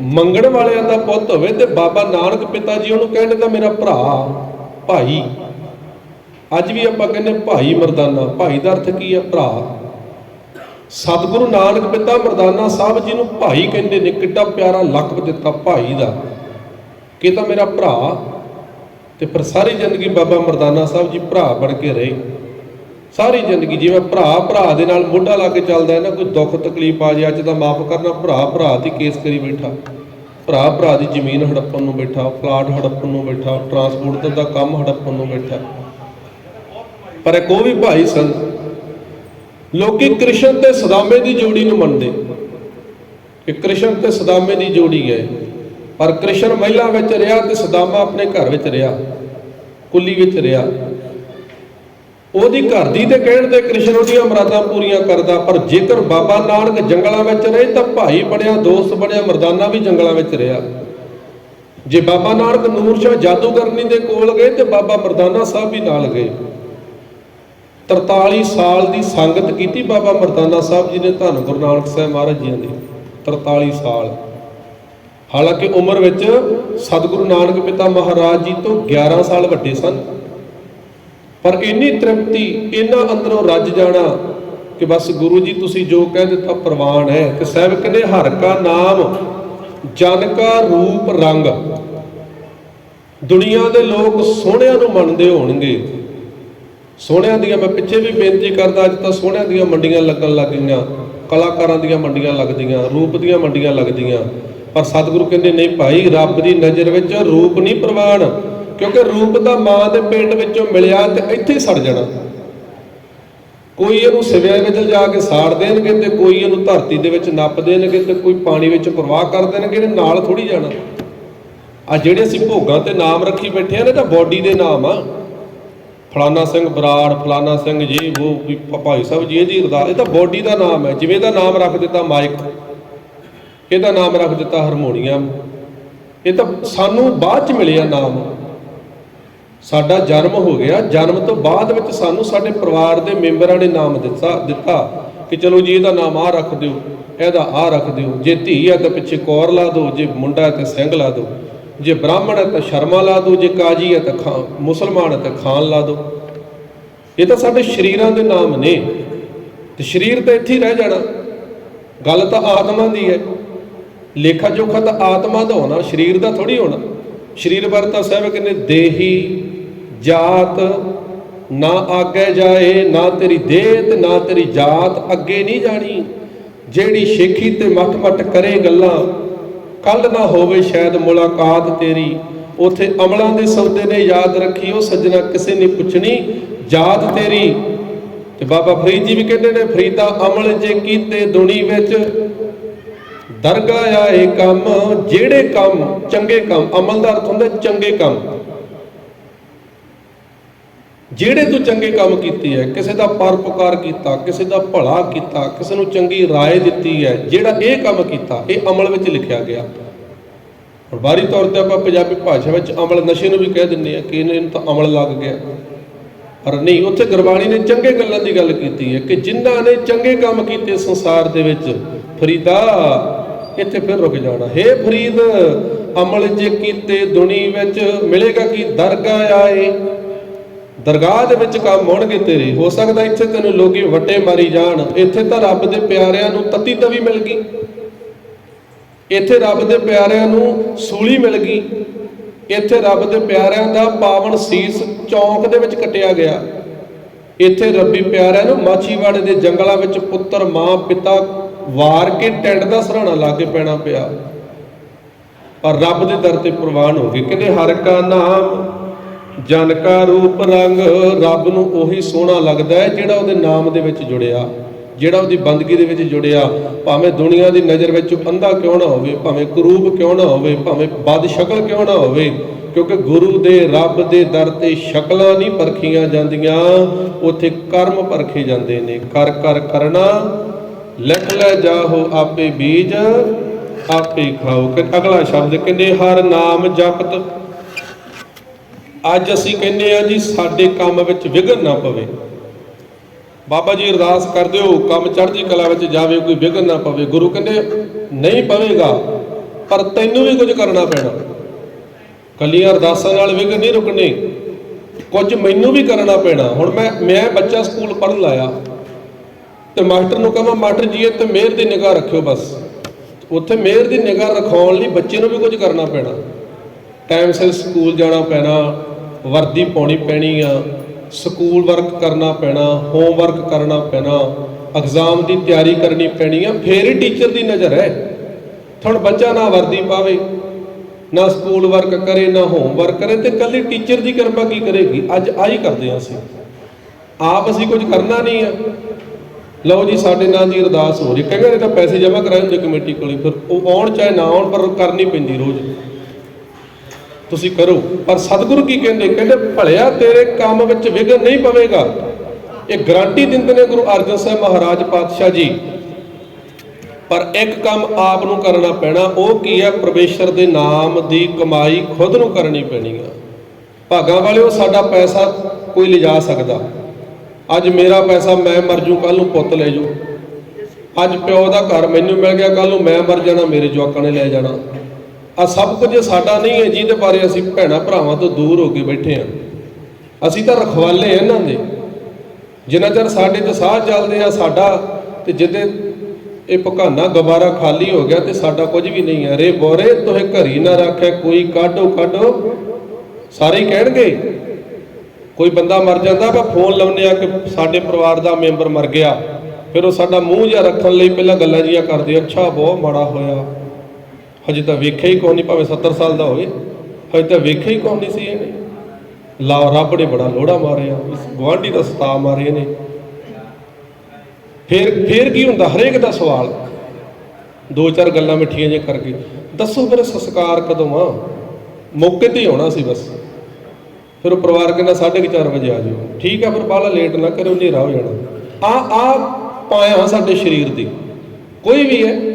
ਮੰਗਣ ਵਾਲਿਆਂ ਦਾ ਪੁੱਤ ਹੋਵੇ ਤੇ ਬਾਬਾ ਨਾਨਕ ਪਿਤਾ ਜੀ ਉਹਨੂੰ ਕਹਿੰਦੇ ਦਾ ਮੇਰਾ ਭਰਾ, ਭਾਈ। ਅੱਜ ਵੀ ਆਪਾਂ ਕਹਿੰਦੇ ਭਾਈ ਮਰਦਾਨਾ। ਭਾਈ ਦਾ ਅਰਥ ਕੀ ਹੈ ਭਰਾ। ਸਤਿਗੁਰੂ ਨਾਨਕ ਪਿਤਾ ਮਰਦਾਨਾ ਸਾਹਿਬ ਜੀ ਨੂੰ ਭਾਈ ਕਹਿੰਦੇ ਨੇ, ਕਿੱਡਾ ਪਿਆਰਾ ਲਕਬ ਦਿੱਤਾ ਭਾਈ ਦਾ। ਕਿ ਤਾਂ ਮੇਰਾ ਭਰਾ ਤੇ ਫਿਰ ਸਾਰੀ ਜ਼ਿੰਦਗੀ ਬਾਬਾ ਮਰਦਾਨਾ ਸਾਹਿਬ ਜੀ ਭਰਾ ਬਣ ਕੇ ਰਹੇ। ਸਾਰੀ ਜ਼ਿੰਦਗੀ ਜਿਵੇਂ ਭਰਾ ਭਰਾ ਦੇ ਨਾਲ ਮੋਢਾ ਲਾ ਕੇ ਚੱਲਦਾ ਹੈ ਨਾ, ਕੋਈ ਦੁੱਖ ਤਕਲੀਫ ਆ ਜੇ, ਅੱਜ ਤਾਂ ਮਾਫ ਕਰਨਾ, ਭਰਾ ਭਰਾ ਦੀ ਕੇਸ ਕਰੀ ਬੈਠਾ। ਭਰਾ ਭਰਾ ਦੀ ਜ਼ਮੀਨ ਹੜੱਪਣ ਨੂੰ ਬੈਠਾ ਪਲਾਟ ਹੜੱਪਣ ਨੂੰ ਬੈਠਾ ਟਰਾਂਸਪੋਰਟ ਦਾ ਕੰਮ ਹੜੱਪਣ ਨੂੰ ਬੈਠਾ। ਪਰ ਇੱਕ ਉਹ ਵੀ ਭਾਈ ਸਨ, ਲੋਕੀ ਕ੍ਰਿਸ਼ਨ ਤੇ ਸਦਾਮੇ ਦੀ ਜੋੜੀ ਨੂੰ ਮੰਨਦੇ। ਕਿ ਕ੍ਰਿਸ਼ਨ ਤੇ ਸਦਾਮੇ ਦੀ ਜੋੜੀ ਹੈ। ਪਰ ਕ੍ਰਿਸ਼ਨ ਮਹਿਲਾ ਵਿੱਚ ਰਿਹਾ ਤੇ ਸਦਾਮਾ ਆਪਣੇ ਘਰ ਵਿੱਚ ਰਿਹਾ, ਕੁੱਲੀ ਵਿੱਚ ਰਿਹਾ। ਉਹਦੀ ਘਰ ਦੀ ਤੇ ਕਹਿਣ ਤੇ ਕ੍ਰਿਸ਼ਨ ਉਹਦੀਆਂ ਮਰਾਦਾਂ ਪੂਰੀਆਂ ਕਰਦਾ, ਪਰ ਜੇਕਰ ਬਾਬਾ ਨਾਨਕ ਜੰਗਲਾਂ ਵਿੱਚ ਰਹੇ ਤਾਂ ਭਾਈ ਬਣਿਆ, ਦੋਸਤ ਬਣਿਆ, ਮਰਦਾਨਾ ਵੀ ਜੰਗਲਾਂ ਵਿੱਚ ਰਿਹਾ। ਜੇ ਬਾਬਾ ਨਾਨਕ ਨੂਰ ਸ਼ਾਹ ਜਾਦੂਗਰਨੀ ਦੇ ਕੋਲ ਗਏ ਤੇ ਬਾਬਾ ਮਰਦਾਨਾ ਸਾਹਿਬ ਵੀ ਨਾਲ ਗਏ। 43 ਸਾਲ ਦੀ ਸੰਗਤ ਕੀਤੀ ਬਾਬਾ ਮਰਦਾਨਾ ਸਾਹਿਬ ਜੀ ਨੇ ਧੰਨ ਗੁਰੂ ਨਾਨਕ ਸਾਹਿਬ ਮਹਾਰਾਜ ਜੀ ਦੀ 43 ਸਾਲ। ਹਾਲਾਂਕਿ ਉਮਰ ਵਿੱਚ ਸਤਿਗੁਰੂ ਨਾਨਕ ਪਿਤਾ ਮਹਾਰਾਜ ਜੀ ਤੋਂ 11 ਸਾਲ ਵੱਡੇ ਸਨ। ਪਰ ਇੰਨੀ ਤ੍ਰਿਪਤੀ ਇਹਨਾਂ ਅੰਦਰੋਂ ਰੱਜ ਜਾਣਾ ਕਿ ਬਸ ਗੁਰੂ ਜੀ ਤੁਸੀਂ ਜੋ ਕਹਿ ਦਿੱਤਾ ਪ੍ਰਵਾਨ ਹੈ। ਕਿ ਸਾਹਿਬ ਕਹਿੰਦੇ, ਹਰ ਕਾ ਨਾਮ, ਜਨ ਕਾ ਰੂਪ ਰੰਗ। ਦੁਨੀਆ ਦੇ ਲੋਕ ਸੋਹਣਿਆਂ ਨੂੰ ਮੰਨਦੇ ਹੋਣਗੇ। ਸੋਹਣਿਆਂ ਦੀਆਂ ਮੈਂ ਪਿੱਛੇ ਵੀ ਬੇਨਤੀ ਕਰਦਾ, ਅੱਜ ਤਾਂ ਸੋਹਣਿਆਂ ਦੀਆਂ ਮੰਡੀਆਂ ਲੱਗਣ ਲੱਗ ਗਈਆਂ, ਕਲਾਕਾਰਾਂ ਦੀਆਂ ਮੰਡੀਆਂ ਲੱਗਦੀਆਂ ਰੂਪ ਦੀਆਂ ਮੰਡੀਆਂ ਲੱਗਦੀਆਂ ਪਰ ਸਤਿਗੁਰੂ ਕਹਿੰਦੇ, ਨਹੀਂ ਭਾਈ, ਰੱਬ ਦੀ ਨਜ਼ਰ ਵਿੱਚ ਰੂਪ ਨਹੀਂ ਪ੍ਰਵਾਨ। ਕਿਉਂਕਿ ਰੂਪ ਦਾ ਮਾਂ ਦੇ ਪੇਟ ਵਿੱਚੋਂ ਮਿਲਿਆ ਤੇ ਇੱਥੇ ਸੜ ਜਾਣਾ। ਕੋਈ ਇਹਨੂੰ ਸਿਵਿਆਂ ਵਿੱਚ ਜਾ ਕੇ ਸਾੜ ਦੇਣਗੇ ਤੇ ਕੋਈ ਇਹਨੂੰ ਧਰਤੀ ਦੇ ਵਿੱਚ ਨੱਪ ਦੇਣਗੇ ਤੇ ਕੋਈ ਪਾਣੀ ਵਿੱਚ ਪ੍ਰਵਾਹ ਕਰ ਦੇਣਗੇ ਇਹਨੇ ਨਾਲ ਥੋੜੀ ਜਾਣਾ। ਆ ਜਿਹੜੇ ਅਸੀਂ ਭੋਗਾਂ ਤੇ ਨਾਮ ਰੱਖੀ ਬੈਠੇ ਆ ਨੇ ਤਾਂ ਬੋਡੀ ਦੇ ਨਾਮ ਆ। ਫਲਾਨਾ ਸਿੰਘ ਬਰਾੜ, ਫਲਾਨਾ ਸਿੰਘ ਜੀ, ਉਹ ਵੀ ਭਾਈ ਸਾਹਿਬ ਜੀ, ਇਹਦੀ ਅਰਦਾਸ ਇਹ ਤਾਂ ਬੋਡੀ ਦਾ ਨਾਮ ਹੈ ਜਿਵੇਂ ਦਾ ਨਾਮ ਰੱਖ ਦਿੱਤਾ ਮਾਈਕ, ਇਹਦਾ ਨਾਮ ਰੱਖ ਦਿੱਤਾ ਹਾਰਮੋਨੀਅਮ। ਇਹ ਤਾਂ ਸਾਨੂੰ ਬਾਅਦ ਚ ਮਿਲਿਆ ਨਾਮ। ਸਾਡਾ ਜਨਮ ਹੋ ਗਿਆ। ਜਨਮ ਤੋਂ ਬਾਅਦ ਵਿੱਚ ਸਾਨੂੰ ਸਾਡੇ ਪਰਿਵਾਰ ਦੇ ਮੈਂਬਰਾਂ ਨੇ ਨਾਮ ਦਿੱਤਾ ਦਿੱਤਾ ਕਿ ਚਲੋ ਜੀ, ਇਹਦਾ ਨਾਮ ਆ ਰੱਖ ਦਿਓ, ਇਹਦਾ ਆ ਰੱਖ ਦਿਓ। ਜੇ ਧੀ ਹੈ ਤਾਂ ਪਿੱਛੇ ਕੌਰ ਲਾ ਦਿਓ, ਜੇ ਮੁੰਡਾ ਹੈ ਤਾਂ ਸਿੰਘ ਲਾ ਦਿਓ। ਜੇ ਬ੍ਰਾਹਮਣ ਹੈ ਤਾਂ ਸ਼ਰਮਾ ਲਾ ਦਿਓ, ਜੇ ਕਾਜੀ ਹੈ ਤਾਂ ਖਾਂ, ਮੁਸਲਮਾਨ ਹੈ ਤਾਂ ਖਾਨ ਲਾ ਦਿਓ। ਇਹ ਤਾਂ ਸਾਡੇ ਸ਼ਰੀਰਾਂ ਦੇ ਨਾਮ ਨੇ। ਤੇ ਸ਼ਰੀਰ ਤਾਂ ਇੱਥੇ ਹੀ ਰਹਿ ਜਾਣਾ। ਗੱਲ ਤਾਂ ਆਤਮਾ ਦੀ ਹੈ। ਲੇਖਾ ਜੋਖਾ ਤਾਂ ਆਤਮਾ ਦਾ ਹੋਣਾ, ਸਰੀਰ ਦਾ ਥੋੜੀ ਹੋਣਾ। ਸਰੀਰ ਬਾਰੇ ਤਾਂ ਸਾਹਿਬ ਕਹਿੰਦੇ ਦੇਹੀ ਜਾਤ ਨਾ ਆਗੇ ਜਾਏ, ਨਾ ਤੇਰੀ ਦੇਹ ਨਾ ਤੇਰੀ ਜਾਤ ਅੱਗੇ ਨਹੀਂ ਜਾਣੀ। ਜਿਹੜੀ ਸ਼ੇਖੀ ਤੇ ਮੱਠ ਮੱਠ ਕਰੇ ਗੱਲਾਂ ਕੱਲ ਨਾ ਹੋਵੇ ਸ਼ਾਇਦ ਮੁਲਾਕਾਤ ਤੇਰੀ। ਉਥੇ ਅਮਲਾਂ ਦੇ ਸੌਦੇ ਨੇ ਯਾਦ ਰੱਖੀ, ਉਹ ਸੱਜਣਾ ਕਿਸੇ ਨੇ ਪੁੱਛਣੀ, ਜਾਤ ਤੇਰੀ? ਤੇ ਬਾਬਾ ਫਰੀਦ ਜੀ ਵੀ ਕਹਿੰਦੇ ਨੇ, ਫਰੀਦਾ ਅਮਲ ਜੇ ਕੀਤੇ ਦੁਨੀ ਵਿੱਚ, ਦਰਗਾਹ ਆਏ ਕੰਮ, ਜਿਹੜੇ ਕੰਮ ਚੰਗੇ ਕੰਮ ਅਮਲ ਦਾ ਅਰਥ ਹੁੰਦਾ ਚੰਗੇ ਕੰਮ। ਜਿਹੜੇ ਤੂੰ ਚੰਗੇ ਕੰਮ ਕੀਤੇ ਹੈ ਕਿਸੇ ਦਾ ਪਰਪਕਾਰ ਕੀਤਾ, ਕਿਸੇ ਦਾ ਭਲਾ ਕੀਤਾ, ਕਿਸੇ ਨੂੰ ਚੰਗੀ ਰਾਏ ਦਿੱਤੀ ਹੈ, ਜਿਹੜਾ ਇਹ ਕੰਮ ਕੀਤਾ, ਇਹ ਅਮਲ ਵਿੱਚ ਲਿਖਿਆ ਗਿਆ। ਪਰਿਵਾਰੀ ਤੌਰ ਤੇ ਆਪਾਂ ਪੰਜਾਬੀ ਭਾਸ਼ਾ ਵਿੱਚ ਅਮਲ ਨਸ਼ੇ ਨੂੰ ਵੀ ਕਹਿ ਦਿੰਦੇ ਆ ਕਿ ਇਹਨੂੰ ਤਾਂ ਅਮਲ ਲੱਗ ਗਿਆ। ਪਰ ਨਹੀਂ, ਉੱਥੇ ਗੁਰਬਾਣੀ ਨੇ ਚੰਗੇ ਗੱਲਾਂ ਦੀ ਗੱਲ ਕੀਤੀ ਹੈ ਕਿ ਜਿਨ੍ਹਾਂ ਨੇ ਚੰਗੇ ਕੰਮ ਕੀਤੇ ਸੰਸਾਰ ਦੇ ਵਿੱਚ, ਫਰੀਦਾ, ਇੱਥੇ ਫਿਰ ਰੁਕ ਜਾਣਾ। ਹੈ ਫਰੀਦ, ਅਮਲ ਜੇ ਕੀਤੇ ਦੁਨੀ ਵਿੱਚ, ਮਿਲੇਗਾ ਕੀ ਦਰਗਾ ਆਏ? ਦਰਗਾਹ ਦੇ ਵਿੱਚ ਕੰਮ ਹੋਣਗੇ ਤੇਰੇ। ਹੋ ਸਕਦਾ ਇੱਥੇ ਤੈਨੂੰ ਲੋਕੀ ਵੱਟੇ ਮਾਰੀ ਜਾਣ। ਇੱਥੇ ਤਾਂ ਰੱਬ ਦੇ ਪਿਆਰਿਆਂ ਨੂੰ ਤਤੀ ਤਵੀ ਮਿਲ ਗਈ। ਇੱਥੇ ਰੱਬ ਦੇ ਪਿਆਰਿਆਂ ਨੂੰ ਸੂਲੀ ਮਿਲ ਗਈ। ਇੱਥੇ ਰੱਬ ਦੇ ਪਿਆਰਿਆਂ ਦਾ ਪਾਵਨ ਸੀਸ ਚੌਂਕ ਦੇ ਵਿੱਚ ਕੱਟਿਆ ਗਿਆ। ਇੱਥੇ ਰੱਬੀ ਪਿਆਰਿਆਂ ਨੂੰ ਮਾਛੀਵਾੜੇ ਦੇ ਜੰਗਲਾਂ ਵਿੱਚ ਪੁੱਤਰ, ਮਾਂ, ਪਿਤਾ ਵਾਰ ਕੇ ਟੈਂਟ ਦਾ ਸਰਾਣਾ ਲਾ ਕੇ ਪੈਣਾ ਪਿਆ। ਪਰ ਰੱਬ ਦੇ ਦਰ ਤੇ ਪ੍ਰਵਾਨ ਹੋ ਗਏ। ਕਹਿੰਦੇ ਹਰ ਕਾ ਨਾਮ ਜਨ ਕਾ ਰੂਪ ਰੰਗ ਰੱਬ ਨੂੰ ਉਹੀ ਸੋਹਣਾ ਲੱਗਦਾ ਹੈ ਜਿਹੜਾ ਉਹਦੇ ਨਾਮ ਦੇ ਵਿੱਚ ਜੁੜਿਆ, ਜਿਹੜਾ ਉਹਦੀ ਬੰਦਗੀ ਦੇ ਵਿੱਚ ਜੁੜਿਆ। ਭਾਵੇਂ ਦੁਨੀਆ ਦੀ ਨਜ਼ਰ ਵਿੱਚ ਅੰਧਾ ਕਿਉਂ ਨਾ ਹੋਵੇ, ਭਾਵੇਂ ਕਰੂਪ ਕਿਉਂ ਨਾ ਹੋਵੇ, ਭਾਵੇਂ ਬਦ ਸ਼ਕਲ ਕਿਉਂ ਨਾ ਹੋਵੇ, ਕਿਉਂਕਿ ਗੁਰੂ ਦੇ, ਰੱਬ ਦੇ ਦਰ ਤੇ ਸ਼ਕਲਾਂ ਨਹੀਂ ਪਰਖੀਆਂ ਜਾਂਦੀਆਂ, ਉੱਥੇ ਕਰਮ ਪਰਖੇ ਜਾਂਦੇ ਨੇ। ਕਰ ਕਰ, ਕਰਨਾ ਲਿਖ ਲੈ ਜਾਹੋ ਆਪੇ ਬੀਜ, ਆਪੇ ਖਾਓ। ਕਿ ਅਗਲਾ ਸ਼ਬਦ ਕਹਿੰਦੇ ਹਰ ਨਾਮ ਜਪਤ ਅੱਜ ਅਸੀਂ ਕਹਿੰਦੇ ਆ ਜੀ ਸਾਡੇ ਕੰਮ ਵਿੱਚ ਵਿਘਨ ਨਾ ਪਵੇ। ਬਾਬਾ ਜੀ ਅਰਦਾਸ ਕਰਦੇ ਹੋ, ਕੰਮ ਚੜ੍ਹਦੀ ਕਲਾ ਵਿੱਚ ਜਾਵੇ, ਕੋਈ ਵਿਘਨ ਨਾ ਪਵੇ। ਗੁਰੂ ਕਹਿੰਦੇ, ਨਹੀਂ ਪਵੇਗਾ, ਪਰ ਤੈਨੂੰ ਵੀ ਕੁਝ ਕਰਨਾ ਪੈਣਾ। ਕੱਲੀਆਂ ਅਰਦਾਸਾਂ ਨਾਲ ਵਿਘਨ ਨਹੀਂ ਰੁਕਣੇ, ਕੁਝ ਮੈਨੂੰ ਵੀ ਕਰਨਾ ਪੈਣਾ। ਹੁਣ ਮੈਂ ਮੈਂ ਬੱਚਾ ਸਕੂਲ ਪੜ੍ਹਨ ਲਾਇਆ, ਤੇ ਮਾਸਟਰ ਨੂੰ ਕਹਾਂ, ਮਾਸਟਰ ਜੀ, ਇਹ ਤੇ ਮਿਹਰ ਦੀ ਨਿਗਾਹ ਰੱਖਿਓ ਬਸ। ਉੱਥੇ ਮਿਹਰ ਦੀ ਨਿਗਾਹ ਰਖਾਉਣ ਲਈ ਬੱਚੇ ਨੂੰ ਵੀ ਕੁਝ ਕਰਨਾ ਪੈਣਾ। ਟਾਈਮ ਸਿਰ ਸਕੂਲ ਜਾਣਾ ਪੈਣਾ ਵਰਦੀ ਪਾਉਣੀ ਪੈਣੀ ਆ, ਸਕੂਲ ਵਰਕ ਕਰਨਾ ਪੈਣਾ ਹੋਮਵਰਕ ਕਰਨਾ ਪੈਣਾ ਐਗਜ਼ਾਮ ਦੀ ਤਿਆਰੀ ਕਰਨੀ ਪੈਣੀ ਆ, ਫੇਰ ਹੀ ਟੀਚਰ ਦੀ ਨਜ਼ਰ ਹੈ। ਹੁਣ ਬੱਚਾ ਨਾ ਵਰਦੀ ਪਾਵੇ, ਨਾ ਸਕੂਲ ਵਰਕ ਕਰੇ, ਨਾ ਹੋਮਵਰਕ ਕਰੇ, ਤੇ ਕੱਲੀ ਟੀਚਰ ਦੀ ਕਿਰਪਾ ਕੀ ਕਰੇਗੀ? ਅੱਜ ਆਹੀ ਕਰਦੇ ਹਾਂ ਅਸੀਂ। ਆਪ ਅਸੀਂ ਕੁਝ ਕਰਨਾ ਨਹੀਂ ਆ। ਲਓ ਜੀ, ਸਾਡੇ ਨਾਂ ਦੀ ਅਰਦਾਸ ਹੋ ਰਹੀ ਕਹਿੰਦੇ ਵਾਰੀ ਤਾਂ ਪੈਸੇ ਜਮ੍ਹਾਂ ਕਰਾਏ ਹੁੰਦੇ ਕਮੇਟੀ ਕੋਲੇ, ਫਿਰ ਉਹ ਆਉਣ ਚਾਹੇ ਨਾ ਆਉਣ, ਪਰ ਕਰਨੀ ਪੈਂਦੀ ਰੋਜ਼। ਤੁਸੀਂ ਕਰੋ। ਪਰ ਸਤਿਗੁਰੂ ਕੀ ਕਹਿੰਦੇ? ਕਹਿੰਦੇ, ਭਲਿਆ ਤੇਰੇ ਕੰਮ ਵਿੱਚ ਵਿਘਨ ਨਹੀਂ ਪਵੇਗਾ। ਇਹ ਗਰੰਟੀ ਦਿੰਦੇ ਨੇ ਗੁਰੂ ਅਰਜਨ ਸਾਹਿਬ ਮਹਾਰਾਜ ਪਾਤਸ਼ਾਹ ਜੀ। ਪਰ ਇੱਕ ਕੰਮ ਆਪ ਨੂੰ ਕਰਨਾ ਪੈਣਾ, ਉਹ ਕੀ ਹੈ? ਪਰਮੇਸ਼ਰ ਦੇ ਨਾਮ ਦੀ ਕਮਾਈ ਖੁਦ ਨੂੰ ਕਰਨੀ ਪੈਣੀ ਆ। ਭਾਗਾਂ ਵਾਲਿਓ, ਸਾਡਾ ਪੈਸਾ ਕੋਈ ਲਿਜਾ ਸਕਦਾ। ਅੱਜ ਮੇਰਾ ਪੈਸਾ ਮੈਂ ਮਰ ਜੂ ਕੱਲ ਨੂੰ ਪੁੱਤ ਲੈ ਜੂ। ਅੱਜ ਪਿਓ ਦਾ ਘਰ ਮੈਨੂੰ ਮਿਲ ਗਿਆ ਕੱਲ ਨੂੰ ਮੈਂ ਮਰ ਜਾਣਾ, ਮੇਰੇ ਜਵਾਕਾਂ ਨੇ ਲੈ ਜਾਣਾ। ਆ ਸਭ ਕੁਝ ਸਾਡਾ ਨਹੀਂ ਹੈ ਜਿਹਦੇ ਬਾਰੇ ਅਸੀਂ ਭੈਣਾ ਭਰਾਵਾਂ ਤੋਂ ਦੂਰ ਹੋ ਕੇ ਬੈਠੇ ਆ ਅਸੀਂ ਤਾਂ ਰਖਵਾਲੇ ਆ ਇਹਨਾਂ ਦੇ। ਜਿੰਨਾ ਚਿਰ ਸਾਡੇ ਤੇ ਸਾਹ ਚੱਲਦੇ ਆ, ਸਾਡਾ ਤੇ ਜਿੱਦੇ ਇਹ ਪਕਾਨਾ ਗਵਾਰਾ ਖਾਲੀ ਹੋ ਗਿਆ ਤੇ ਸਾਡਾ ਕੁਝ ਵੀ ਨਹੀਂ ਹੈ। ਰੇ ਬੋਰੇ, ਤੋਹੇ ਘਰੀ ਨਾ ਰੱਖੇ ਕੋਈ ਕਾਢੋ ਕਾਢੋ। ਸਾਰੇ ਕਹਿਣਗੇ, ਕੋਈ ਬੰਦਾ ਮਰ ਜਾਂਦਾ, ਆਪਾਂ ਫੋਨ ਲਾਉਂਦੇ ਆ ਕਿ ਸਾਡੇ ਪਰਿਵਾਰ ਦਾ ਮੈਂਬਰ ਮਰ ਗਿਆ। ਫਿਰ ਉਹ ਸਾਡਾ ਮੂੰਹ ਜਿਹਾ ਰੱਖਣ ਲਈ ਪਹਿਲਾਂ ਗੱਲਾਂ ਜੀਆਂ ਕਰਦੇ ਅੱਛਾ, ਬਹੁਤ ਮਾੜਾ ਹੋਇਆ। ਹਜੇ ਤਾਂ ਵੇਖਿਆ ਹੀ ਕੋਈ ਨਹੀਂ, ਭਾਵੇਂ 70 ਸਾਲ ਦਾ ਹੋਵੇ। ਹਜੇ ਤਾਂ ਵੇਖਿਆ ਹੀ ਕੋਈ ਨਹੀਂ ਸੀ ਇਹਨੇ। ਲਾ ਰੱਬ ਨੇ ਬੜਾ ਲੋੜਾ ਮਾਰਿਆ। ਇਸ ਗਵਾਂਢੀ ਦਾ ਸਤਾ ਮਾਰੇ ਨੇ ਫਿਰ ਫਿਰ ਕੀ ਹੁੰਦਾ? ਹਰੇਕ ਦਾ ਸਵਾਲ। ਦੋ ਚਾਰ ਗੱਲਾਂ ਮਿੱਠੀਆਂ ਜੇ ਕਰਕੇ। ਦੱਸੋ ਫਿਰ ਸੰਸਕਾਰ ਕਦੋਂ ਆ? ਮੌਕੇ ਤੇ ਹੀ ਹੋਣਾ ਸੀ ਬਸ। ਫਿਰ ਉਹ ਪਰਿਵਾਰ ਕਹਿੰਦਾ 4:30 ਵਜੇ ਆ ਜਾਓ। ਠੀਕ ਆ, ਫਿਰ ਬਾਹਲਾ ਲੇਟ ਨਾ ਕਰੋ ਹਨੇਰਾ ਹੋ ਜਾਣਾ। ਆ ਆ ਪਾਇਆ ਸਾਡੇ ਸਰੀਰ ਦੀ। ਕੋਈ ਵੀ ਹੈ।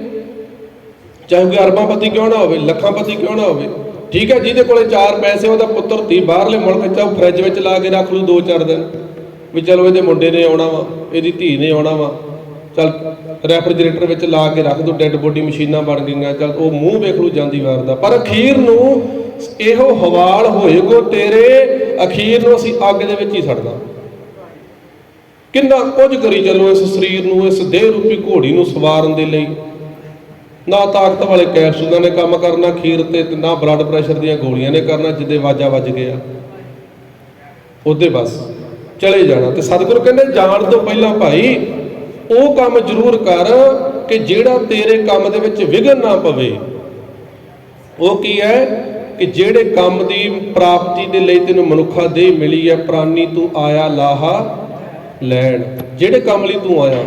ਚਾਹੇ ਕੋਈ ਅਰਬਾਪਤੀ ਕਿਉਂ ਨਾ ਹੋਵੇ ਲੱਖਾਂਪਤੀ ਕਿਉਂ ਨਾ ਹੋਵੇ। ਠੀਕ ਹੈ ਜਿਹਦੇ ਕੋਲੇ ਚਾਰ ਪੈਸੇ ਉਹਦਾ ਪੁੱਤਰ ਧੀ ਬਾਹਰਲੇ ਮੁਲਕ ਚ ਆ, ਉਹ ਫ੍ਰਿਜ ਵਿੱਚ ਲਾ ਕੇ ਰੱਖ ਲੂ ਦੋ ਚਾਰ ਦਿਨ। ਵੀ ਚਲੋ ਇਹਦੇ ਮੁੰਡੇ ਨੇ ਆਉਣਾ ਵਾ ਇਹਦੀ ਧੀ ਨੇ ਆਉਣਾ ਵਾ। ਚਲ ਰੈਫਰੀਜਰੇਟਰ ਵਿੱਚ ਲਾ ਕੇ ਰੱਖ ਦੋ ਡੈੱਡ ਬੋਡੀ ਮਸ਼ੀਨਾਂ ਬਣ ਗਈਆਂ ਚਲ ਉਹ ਮੂੰਹ ਵੇਖ ਲੂ ਜਾਂਦੀ ਵਾਰ ਦਾ। ਪਰ ਅਖੀਰ ਨੂੰ ਇਹੋ ਹਵਾਲ ਹੋਏਗੋ ਤੇਰੇ ਅਖੀਰ ਨੂੰ ਅਸੀਂ ਅੱਗ ਦੇ ਵਿੱਚ ਹੀ ਸੜਨਾ। ਕਿੰਨਾ ਕੁਝ ਕਰੀ ਚੱਲੋ ਇਸ ਸਰੀਰ ਨੂੰ ਇਸ ਦੇਹ ਰੂਪੀ ਘੋੜੀ ਨੂੰ ਸਵਾਰਨ ਦੇ ਲਈ। ਨਾ ਤਾਕਤ ਵਾਲੇ ਕੈਪਸੂਲਾਂ ਨੇ ਕੰਮ ਕਰਨਾ, ਖੀਰ ਤੇ ਨਾ ਬਲੱਡ ਪ੍ਰੈਸ਼ਰ ਦੀਆਂ ਗੋਲੀਆਂ ਨੇ ਕਰਨਾ, ਜਿੱਦੇ ਵਾਜਾ ਵੱਜ ਗਿਆ। ਉਹਦੇ ਬਸ, ਚਲੇ ਜਾਣਾ। ਤੇ ਸਤਿਗੁਰੂ ਕਹਿੰਦੇ, ਜਾਣ ਤੋਂ ਪਹਿਲਾਂ ਭਾਈ, ਉਹ ਕੰਮ ਜ਼ਰੂਰ ਕਰ ਕਿ ਜਿਹੜਾ ਤੇਰੇ ਕੰਮ ਦੇ ਵਿੱਚ ਵਿਘਨ ਨਾ ਪਵੇ। ਉਹ ਕੀ ਹੈ ਕਿ ਜਿਹੜੇ ਕੰਮ ਦੀ ਪ੍ਰਾਪਤੀ ਦੇ ਲਈ ਤੈਨੂੰ ਮਨੁੱਖਾ ਦੇਹ ਮਿਲੀ ਹੈ, ਪ੍ਰਾਨੀ ਤੂੰ ਆਇਆ ਲਾਹਾ ਲੈਣ। ਜਿਹੜੇ ਕੰਮ ਲਈ ਤੂੰ ਆਇਆ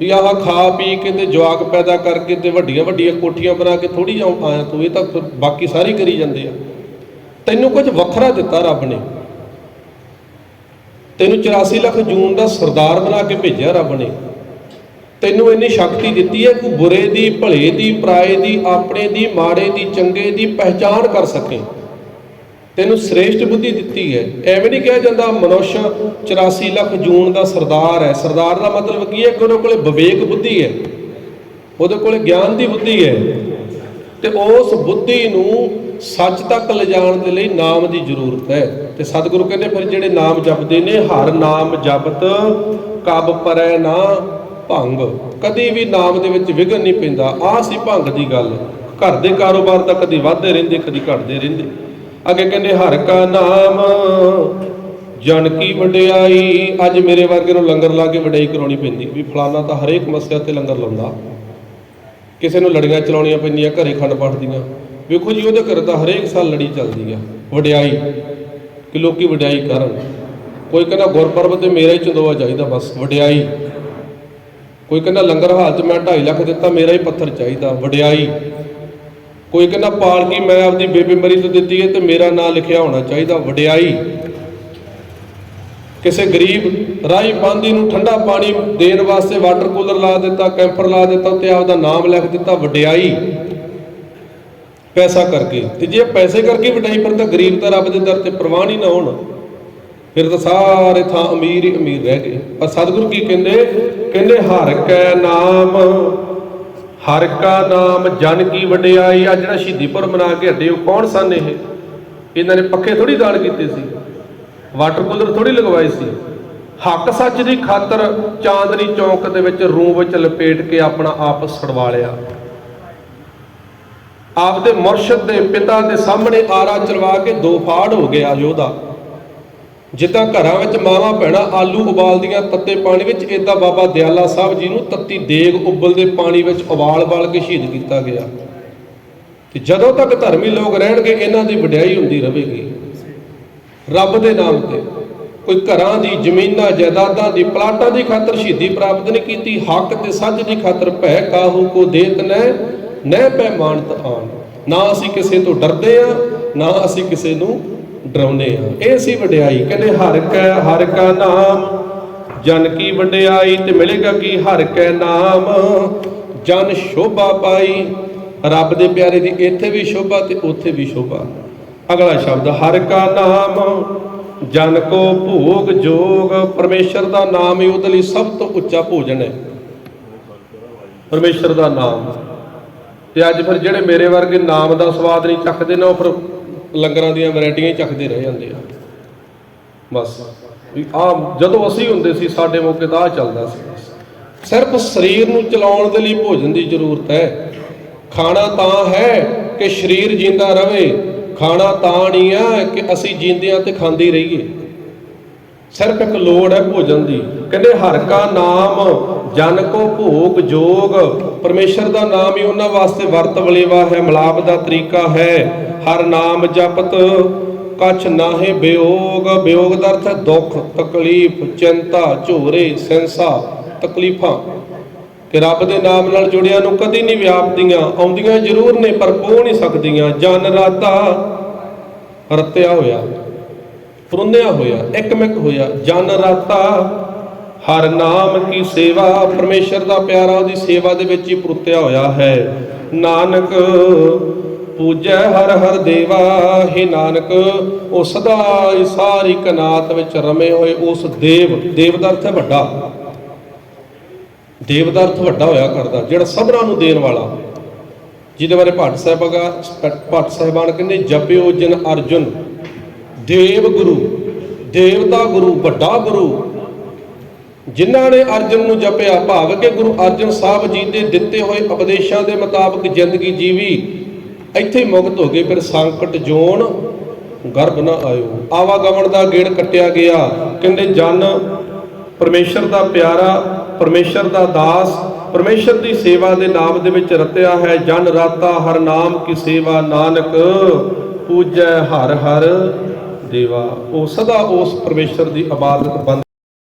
ਵੀ ਆਹ ਖਾ ਪੀ ਕੇ ਤੇ ਜਵਾਕ ਪੈਦਾ ਕਰਕੇ ਤੇ ਵੱਡੀਆਂ ਵੱਡੀਆਂ ਕੋਠੀਆਂ ਬਣਾ ਕੇ ਥੋੜੀ ਜਿਹਾ ਆਇਆ ਤੂੰ, ਇਹ ਤਾਂ ਬਾਕੀ ਸਾਰੇ ਕਰੀ ਜਾਂਦੇ ਆ। ਤੈਨੂੰ ਕੁਝ ਵੱਖਰਾ ਦਿੱਤਾ ਰੱਬ ਨੇ। ਤੈਨੂੰ 84 ਲੱਖ ਜੂਨ ਦਾ ਸਰਦਾਰ ਬਣਾ ਕੇ ਭੇਜਿਆ ਰੱਬ ਨੇ। ਤੈਨੂੰ ਇੰਨੀ ਸ਼ਕਤੀ ਦਿੱਤੀ ਹੈ ਕਿ ਬੁਰੇ ਦੀ, ਭਲੇ ਦੀ, ਪਰਾਏ ਦੀ, ਆਪਣੇ ਦੀ, ਮਾੜੇ ਦੀ, ਚੰਗੇ ਦੀ ਪਹਿਚਾਣ ਕਰ ਸਕੇ। ਤੈਨੂੰ ਸ੍ਰੇਸ਼ਟ ਬੁੱਧੀ ਦਿੱਤੀ ਹੈ। ਐਵੇਂ ਨਹੀਂ ਕਿਹਾ ਜਾਂਦਾ, ਮਨੁੱਖ 84 ਲੱਖ ਜੂਨ ਦਾ ਸਰਦਾਰ ਹੈ। ਸਰਦਾਰ ਦਾ ਮਤਲਬ ਕੀ ਹੈ? ਕਿ ਉਹਦੇ ਕੋਲੇ ਵਿਵੇਕ ਬੁੱਧੀ ਹੈ। ਉਹਦੇ ਕੋਲੇ ਗਿਆਨ ਦੀ ਬੁੱਧੀ ਹੈ। ਤੇ ਉਸ ਬੁੱਧੀ ਨੂੰ ਸੱਚ ਤੱਕ ਲਿਜਾਣ ਦੇ ਲਈ ਨਾਮ ਦੀ ਜ਼ਰੂਰਤ ਹੈ। ਤੇ ਸਤਿਗੁਰੂ ਕਹਿੰਦੇ, ਫਿਰ ਜਿਹੜੇ ਨਾਮ ਜਪਦੇ ਨੇ, ਹਰ ਨਾਮ ਜਪਤ, ਕਬ ਪਰੈ ਨਾ ਭੰਗ। ਕਦੀ ਵੀ ਨਾਮ ਦੇ ਵਿੱਚ ਵਿਘਨ ਨਹੀਂ ਪੈਂਦਾ। ਆਹ ਸੀ ਭੰਗ ਦੀ ਗੱਲ। ਘਰ ਦੇ ਕਾਰੋਬਾਰ ਤਾਂ ਕਦੀ ਵਧਦੇ ਰਹਿੰਦੇ, ਕਦੀ ਘਟਦੇ ਰਹਿੰਦੇ। ਅੱਗੇ ਕਹਿੰਦੇ ਹਰ ਕਾ ਨਾਮ, ਜਨ ਕੀ ਵਡਿਆਈ। ਅੱਜ ਮੇਰੇ ਵਰਗੇ ਨੂੰ ਲੰਗਰ ਲਾ ਕੇ ਵਡਿਆਈ ਕਰਾਉਣੀ ਪੈਂਦੀ। ਵੀ ਫਲਾਣਾ ਤਾਂ ਹਰੇਕ ਮਸਲੇ ਤੇ ਲੰਗਰ ਲਾਉਂਦਾ। ਕਿਸੇ ਨੂੰ ਲੜੀਆਂ ਚਲਾਉਣੀਆਂ ਪੈਂਦੀਆਂ, ਘਰੇ ਖੰਡ ਪਾਠ ਦੀਆਂ ਵੇਖੋ ਜੀ, ਉਹਦੇ ਘਰ ਤਾਂ ਹਰੇਕ ਸਾਲ ਲੜੀ ਚੱਲਦੀ ਆ। ਵਡਿਆਈ, ਕਿ ਲੋਕੀ ਵਡਿਆਈ ਕਰਨ। ਕੋਈ ਕਹਿੰਦਾ ਗੁਰਪਰਬ ਤੇ ਮੇਰਾ ਹੀ ਚੰਦੋਆ ਚਾਹੀਦਾ ਬਸ, ਵਡਿਆਈ। ਕੋਈ ਕਹਿੰਦਾ ਲੰਗਰ ਹਾਲ 'ਚ ਮੈਂ 2.5 ਲੱਖ ਦਿੱਤਾ, ਮੇਰਾ ਹੀ ਪੱਥਰ ਚਾਹੀਦਾ, ਵਡਿਆਈ। ਕੋਈ ਕਹਿੰਦਾ ਪਾਲਕੀ ਮੈਂ ਆਪਦੀ ਬੇਬੇ ਮਰੀ ਤੋਂ ਦਿੱਤੀ ਹੈ ਤੇ ਮੇਰਾ ਨਾਂ ਲਿਖਿਆ ਹੋਣਾ ਚਾਹੀਦਾ, ਵਡਿਆਈ। ਕਿਸੇ ਗਰੀਬ ਰਾਹੀ ਪਾਂਦੀ ਨੂੰ ਠੰਡਾ ਪਾਣੀ ਦੇਣ ਵਾਸਤੇ ਵਾਟਰ ਕੂਲਰ ਲਾ ਦਿੱਤਾ, ਕੈਂਪਰ ਲਾ ਦਿੱਤਾ, ਤੇ ਆਪਦਾ ਨਾਮ ਲਿਖ ਦਿੱਤਾ, ਵਡਿਆਈ। ਪੈਸਾ ਕਰਕੇ। ਤੇ ਜੇ ਪੈਸੇ ਕਰਕੇ ਵਡਿਆਈ ਪਰ ਤਾਂ ਗਰੀਬ ਤਾਂ ਰੱਬ ਦੇ ਦਰ ਤੇ ਪ੍ਰਵਾਨ ਹੀ ਨਾ ਹੋਣ, ਫਿਰ ਤਾਂ ਸਾਰੇ ਥਾਂ ਅਮੀਰ ਹੀ ਅਮੀਰ ਰਹਿ ਗਏ। ਪਰ ਸਤਿਗੁਰੂ ਕੀ ਕਹਿੰਦੇ? ਕਹਿੰਦੇ, ਹਰ ਕੈ ਨਾਮ ਹਰ ਕਾ ਨਾਮ ਜਨ ਕੀ ਵਡਿਆਈ ਆ ਜਿਹੜਾ ਸ਼ਹੀਦੀਪੁਰ ਮਨਾ ਕੇ ਹੱਡੇ ਉਹ ਕੌਣ ਸਨ ਇਹ? ਇਹਨਾਂ ਨੇ ਪੱਖੇ ਥੋੜੀ ਦਾਨ ਕੀਤੇ ਸੀ, ਵਾਟਰ ਕੂਲਰ ਥੋੜੀ ਲਗਵਾਏ ਸੀ। ਹੱਕ ਸੱਚ ਦੀ ਖਾਤਰ ਚਾਂਦਨੀ ਚੌਂਕ ਦੇ ਵਿੱਚ ਰੂਮ ਵਿੱਚ ਲਪੇਟ ਕੇ ਆਪਣਾ ਆਪ ਸੜਵਾ ਲਿਆ। ਆਪਦੇ ਮੁਰਸ਼ਿਦ ਦੇ ਪਿਤਾ ਦੇ ਸਾਹਮਣੇ ਆਰਾ ਚਲਵਾ ਕੇ ਦੋ ਫਾੜ ਹੋ ਗਿਆ ਯੋਧਾ। ਜਿੱਦਾਂ ਘਰਾਂ ਵਿੱਚ ਮਾਵਾਂ, ਭੈਣਾਂ ਆਲੂ ਉਬਾਲਦੀਆਂ ਤੱਤੇ ਪਾਣੀ ਵਿੱਚ ਇਦਾਂ ਬਾਬਾ ਦਿਆਲਾ ਸਾਹਿਬ ਜੀ ਨੂੰ ਤੱਤੀ ਦੇਗ ਉਬਲਦੇ ਪਾਣੀ ਵਿੱਚ ਉਬਾਲ-ਉਬਾਲ ਕੇ ਸ਼ਹੀਦ ਕੀਤਾ ਗਿਆ। ਤੇ ਜਦੋਂ ਤੱਕ ਧਰਮੀ ਲੋਕ ਰਹਿਣਗੇ, ਇਹਨਾਂ ਦੀ ਵਡਿਆਈ ਹੁੰਦੀ ਰਹੇਗੀ। ਰੱਬ ਦੇ ਨਾਮ ਤੇ ਕੋਈ ਘਰਾਂ ਦੀ ਜ਼ਮੀਨਾਂ, ਜਾਇਦਾਦਾਂ ਦੀ, ਪਲਾਟਾਂ ਦੀ ਖਾਤਰ ਸ਼ਹੀਦੀ ਪ੍ਰਾਪਤ ਨਹੀਂ ਕੀਤੀ, ਹੱਕ ਤੇ ਸੱਚ ਦੀ ਖਾਤਰ ਭੈ ਕਾਹੂ ਕੋ ਦੇਤ ਨਹਿ ਨੈ ਪੈ ਮਾਨਤ ਆਨ ਨਾ ਅਸੀਂ ਕਿਸੇ ਤੋਂ ਡਰਦੇ ਆ, ਨਾ ਅਸੀਂ ਕਿਸੇ ਨੂੰ ਡਰਾਉਂਦੇ ਆ। ਇਹ ਸੀ ਵਡਿਆਈ। ਕਹਿੰਦੇ, ਹਰ ਕੈ, ਹਰ ਕਾ ਨਾਮ, ਜਨ ਕੀ ਵਡਿਆਈ ਤੇ ਮਿਲੇਗਾ ਕੀ ਹਰ ਕੈ ਨਾਮ। ਜਨ ਸ਼ੋਭਾ ਪਾਈ, ਰੱਬ ਦੇ ਪਿਆਰੇ ਦੀ ਇੱਥੇ ਵੀ ਸ਼ੋਭਾ ਤੇ ਉੱਥੇ ਵੀ ਸ਼ੋਭਾ। ਅਗਲਾ ਸ਼ਬਦ, ਹਰ ਕਾ ਨਾਮ, ਜਨ ਕੋ ਭੋਗ ਜੋਗ, ਪਰਮੇਸ਼ਰ ਦਾ ਨਾਮ ਹੀ ਉਹਦੇ ਲਈ ਸਭ ਤੋਂ ਉੱਚਾ ਭੋਜਨ ਹੈ। ਪਰਮੇਸ਼ਰ ਦਾ ਨਾਮ। ਤੇ ਅੱਜ ਫਿਰ ਜਿਹੜੇ ਮੇਰੇ ਵਰਗੇ ਨਾਮ ਦਾ ਸਵਾਦ ਨਹੀਂ ਚੱਕਦੇ ਨਾ ਉਹ ਫਿਰ ਲੰਗਰਾਂ ਦੀਆਂ ਵੈਰਾਈਟੀਆਂ ਹੀ ਚੱਖਦੇ ਰਹਿ ਜਾਂਦੇ ਆ। ਬਸ। ਵੀ ਆ ਜਦੋਂ ਅਸੀਂ ਹੁੰਦੇ ਸੀ, ਸਾਡੇ ਮੌਕੇ ਤਾਂ ਆ ਚੱਲਦਾ ਸੀ। ਸਿਰਫ ਸਰੀਰ ਨੂੰ ਚਲਾਉਣ ਦੇ ਲਈ ਭੋਜਨ ਦੀ ਜ਼ਰੂਰਤ ਹੈ। ਖਾਣਾ ਤਾਂ ਹੈ ਕਿ ਸਰੀਰ ਜਿੰਦਾ ਰਹੇ। ਖਾਣਾ ਤਾਂ ਨਹੀਂ ਆ ਕਿ ਅਸੀਂ ਜਿੰਦਿਆਂ ਤੇ ਖਾਂਦੇ ਹੀ ਰਹੀਏ। ਸਿਰਫ ਇੱਕ ਲੋੜ ਹੈ ਭੋਜਨ ਦੀ। ਕਹਿੰਦੇ ਹਰ ਕਾ ਨਾਮ, ਜਨ ਕੋ ਭੋਗ ਜੋਗ। ਪਰਮੇਸ਼ਰ ਦਾ ਨਾਮ ਹੀ ਉਹਨਾਂ ਵਾਸਤੇ ਵਰਤ ਵਲੇਵਾ ਹੈ, ਮਲਾਪ ਦਾ ਤਰੀਕਾ ਹੈ। ਹਰ ਨਾਮ ਜਪਤ, ਕਛ ਨਾਹੇ ਬਿਯੋਗ ਬਿਯੋਗ ਦਾ ਅਰਥ ਹੈ ਦੁੱਖ, ਤਕਲੀਫ, ਚਿੰਤਾ, ਝੋਰੇ, ਸੈਂਸਾ, ਤਕਲੀਫਾਂ। ਕਿ ਰੱਬ ਦੇ ਨਾਮ ਨਾਲ ਜੁੜਿਆਂ ਨੂੰ ਕਦੀ ਨਹੀਂ ਵਿਆਪਦੀਆਂ, ਆਉਂਦੀਆਂ ਜ਼ਰੂਰ ਨੇ ਪਰ ਪੋ ਨਹੀਂ ਸਕਦੀਆਂ। ਜਨ ਰਾਤਾ ਰਤਿਆ ਹੋਇਆ। ਫਰੁੰਦਿਆ ਹੋਇਆ, ਇੱਕਮਿਕ ਹੋਇਆ, ਜਨ ਰਾਤਾ। ਹਰ ਨਾਮ ਕੀ ਸੇਵਾ, ਪਰਮੇਸ਼ਰ ਦਾ ਪਿਆਰਾ ਉਹਦੀ ਸੇਵਾ ਦੇ ਵਿੱਚ ਹੀ ਪਰੁੱਤਿਆ ਹੋਇਆ ਹੈ। ਨਾਨਕ ਪੂਜੈ ਹਰ ਹਰ ਦੇਵਾ, ਹੈ ਨਾਨਕ, ਉਹ ਸਦਾ ਸਾਰੀ ਕਨਾਤ ਵਿੱਚ ਰਮੇ ਹੋਏ, ਉਸ ਦੇਵ ਦੇਵ ਦਾ ਅਰਥ ਹੈ ਵੱਡਾ। ਦੇਵ ਦਾ ਅਰਥ ਵੱਡਾ ਹੋਇਆ ਕਰਦਾ, ਜਿਹੜਾ ਸਭਨਾਂ ਨੂੰ ਦੇਣ ਵਾਲਾ। ਜਿਹਦੇ ਬਾਰੇ ਭੱਟ ਸਾਹਿਬਾਗਾ ਭੱਟ ਸਾਹਿਬਾਨ ਕਹਿੰਦੇ, ਜਪਿਓ ਜਨ ਅਰਜੁਨ। ਦੇਵ ਗੁਰੂ, ਦੇਵਤਾ ਗੁਰੂ, ਵੱਡਾ ਗੁਰੂ। ਜਿਨ੍ਹਾਂ ਨੇ ਅਰਜਨ ਨੂੰ ਜਪਿਆ, ਭਾਵ ਕਿ ਗੁਰੂ ਅਰਜਨ ਸਾਹਿਬ ਜੀ ਦੇ ਦਿੱਤੇ ਹੋਏ ਉਪਦੇਸ਼ਾਂ ਦੇ ਮੁਤਾਬਕ ਜ਼ਿੰਦਗੀ ਜੀਵੀ, ਇੱਥੇ ਮੁਕਤ ਹੋ ਗਏ। ਫਿਰ ਸੰਕਟ ਜੋਨ ਗਰਭ ਨਾ ਆਇਓ। ਆਵਾਗਮਨ ਦਾ ਗੇੜ ਕੱਟਿਆ ਗਿਆ। ਕਹਿੰਦੇ, ਜਨ, ਪਰਮੇਸ਼ਰ ਦਾ ਪਿਆਰਾ, ਪਰਮੇਸ਼ਰ ਦਾ ਦਾਸ, ਪਰਮੇਸ਼ਰ ਦੀ ਸੇਵਾ ਦੇ ਨਾਮ ਦੇ ਵਿੱਚ ਰਤਿਆ ਹੈ। ਜਨ ਰਾਤਾ ਹਰ ਨਾਮ ਕੀ ਸੇਵਾ, ਨਾਨਕ, ਪੂਜੈ ਹਰ ਹਰ। ਦੇਵਾ ਉਹ ਸਦਾ ਉਸ ਪਰਮੇਸ਼ਰ ਦੀ ਇਬਾਦਤ ਬੰਦ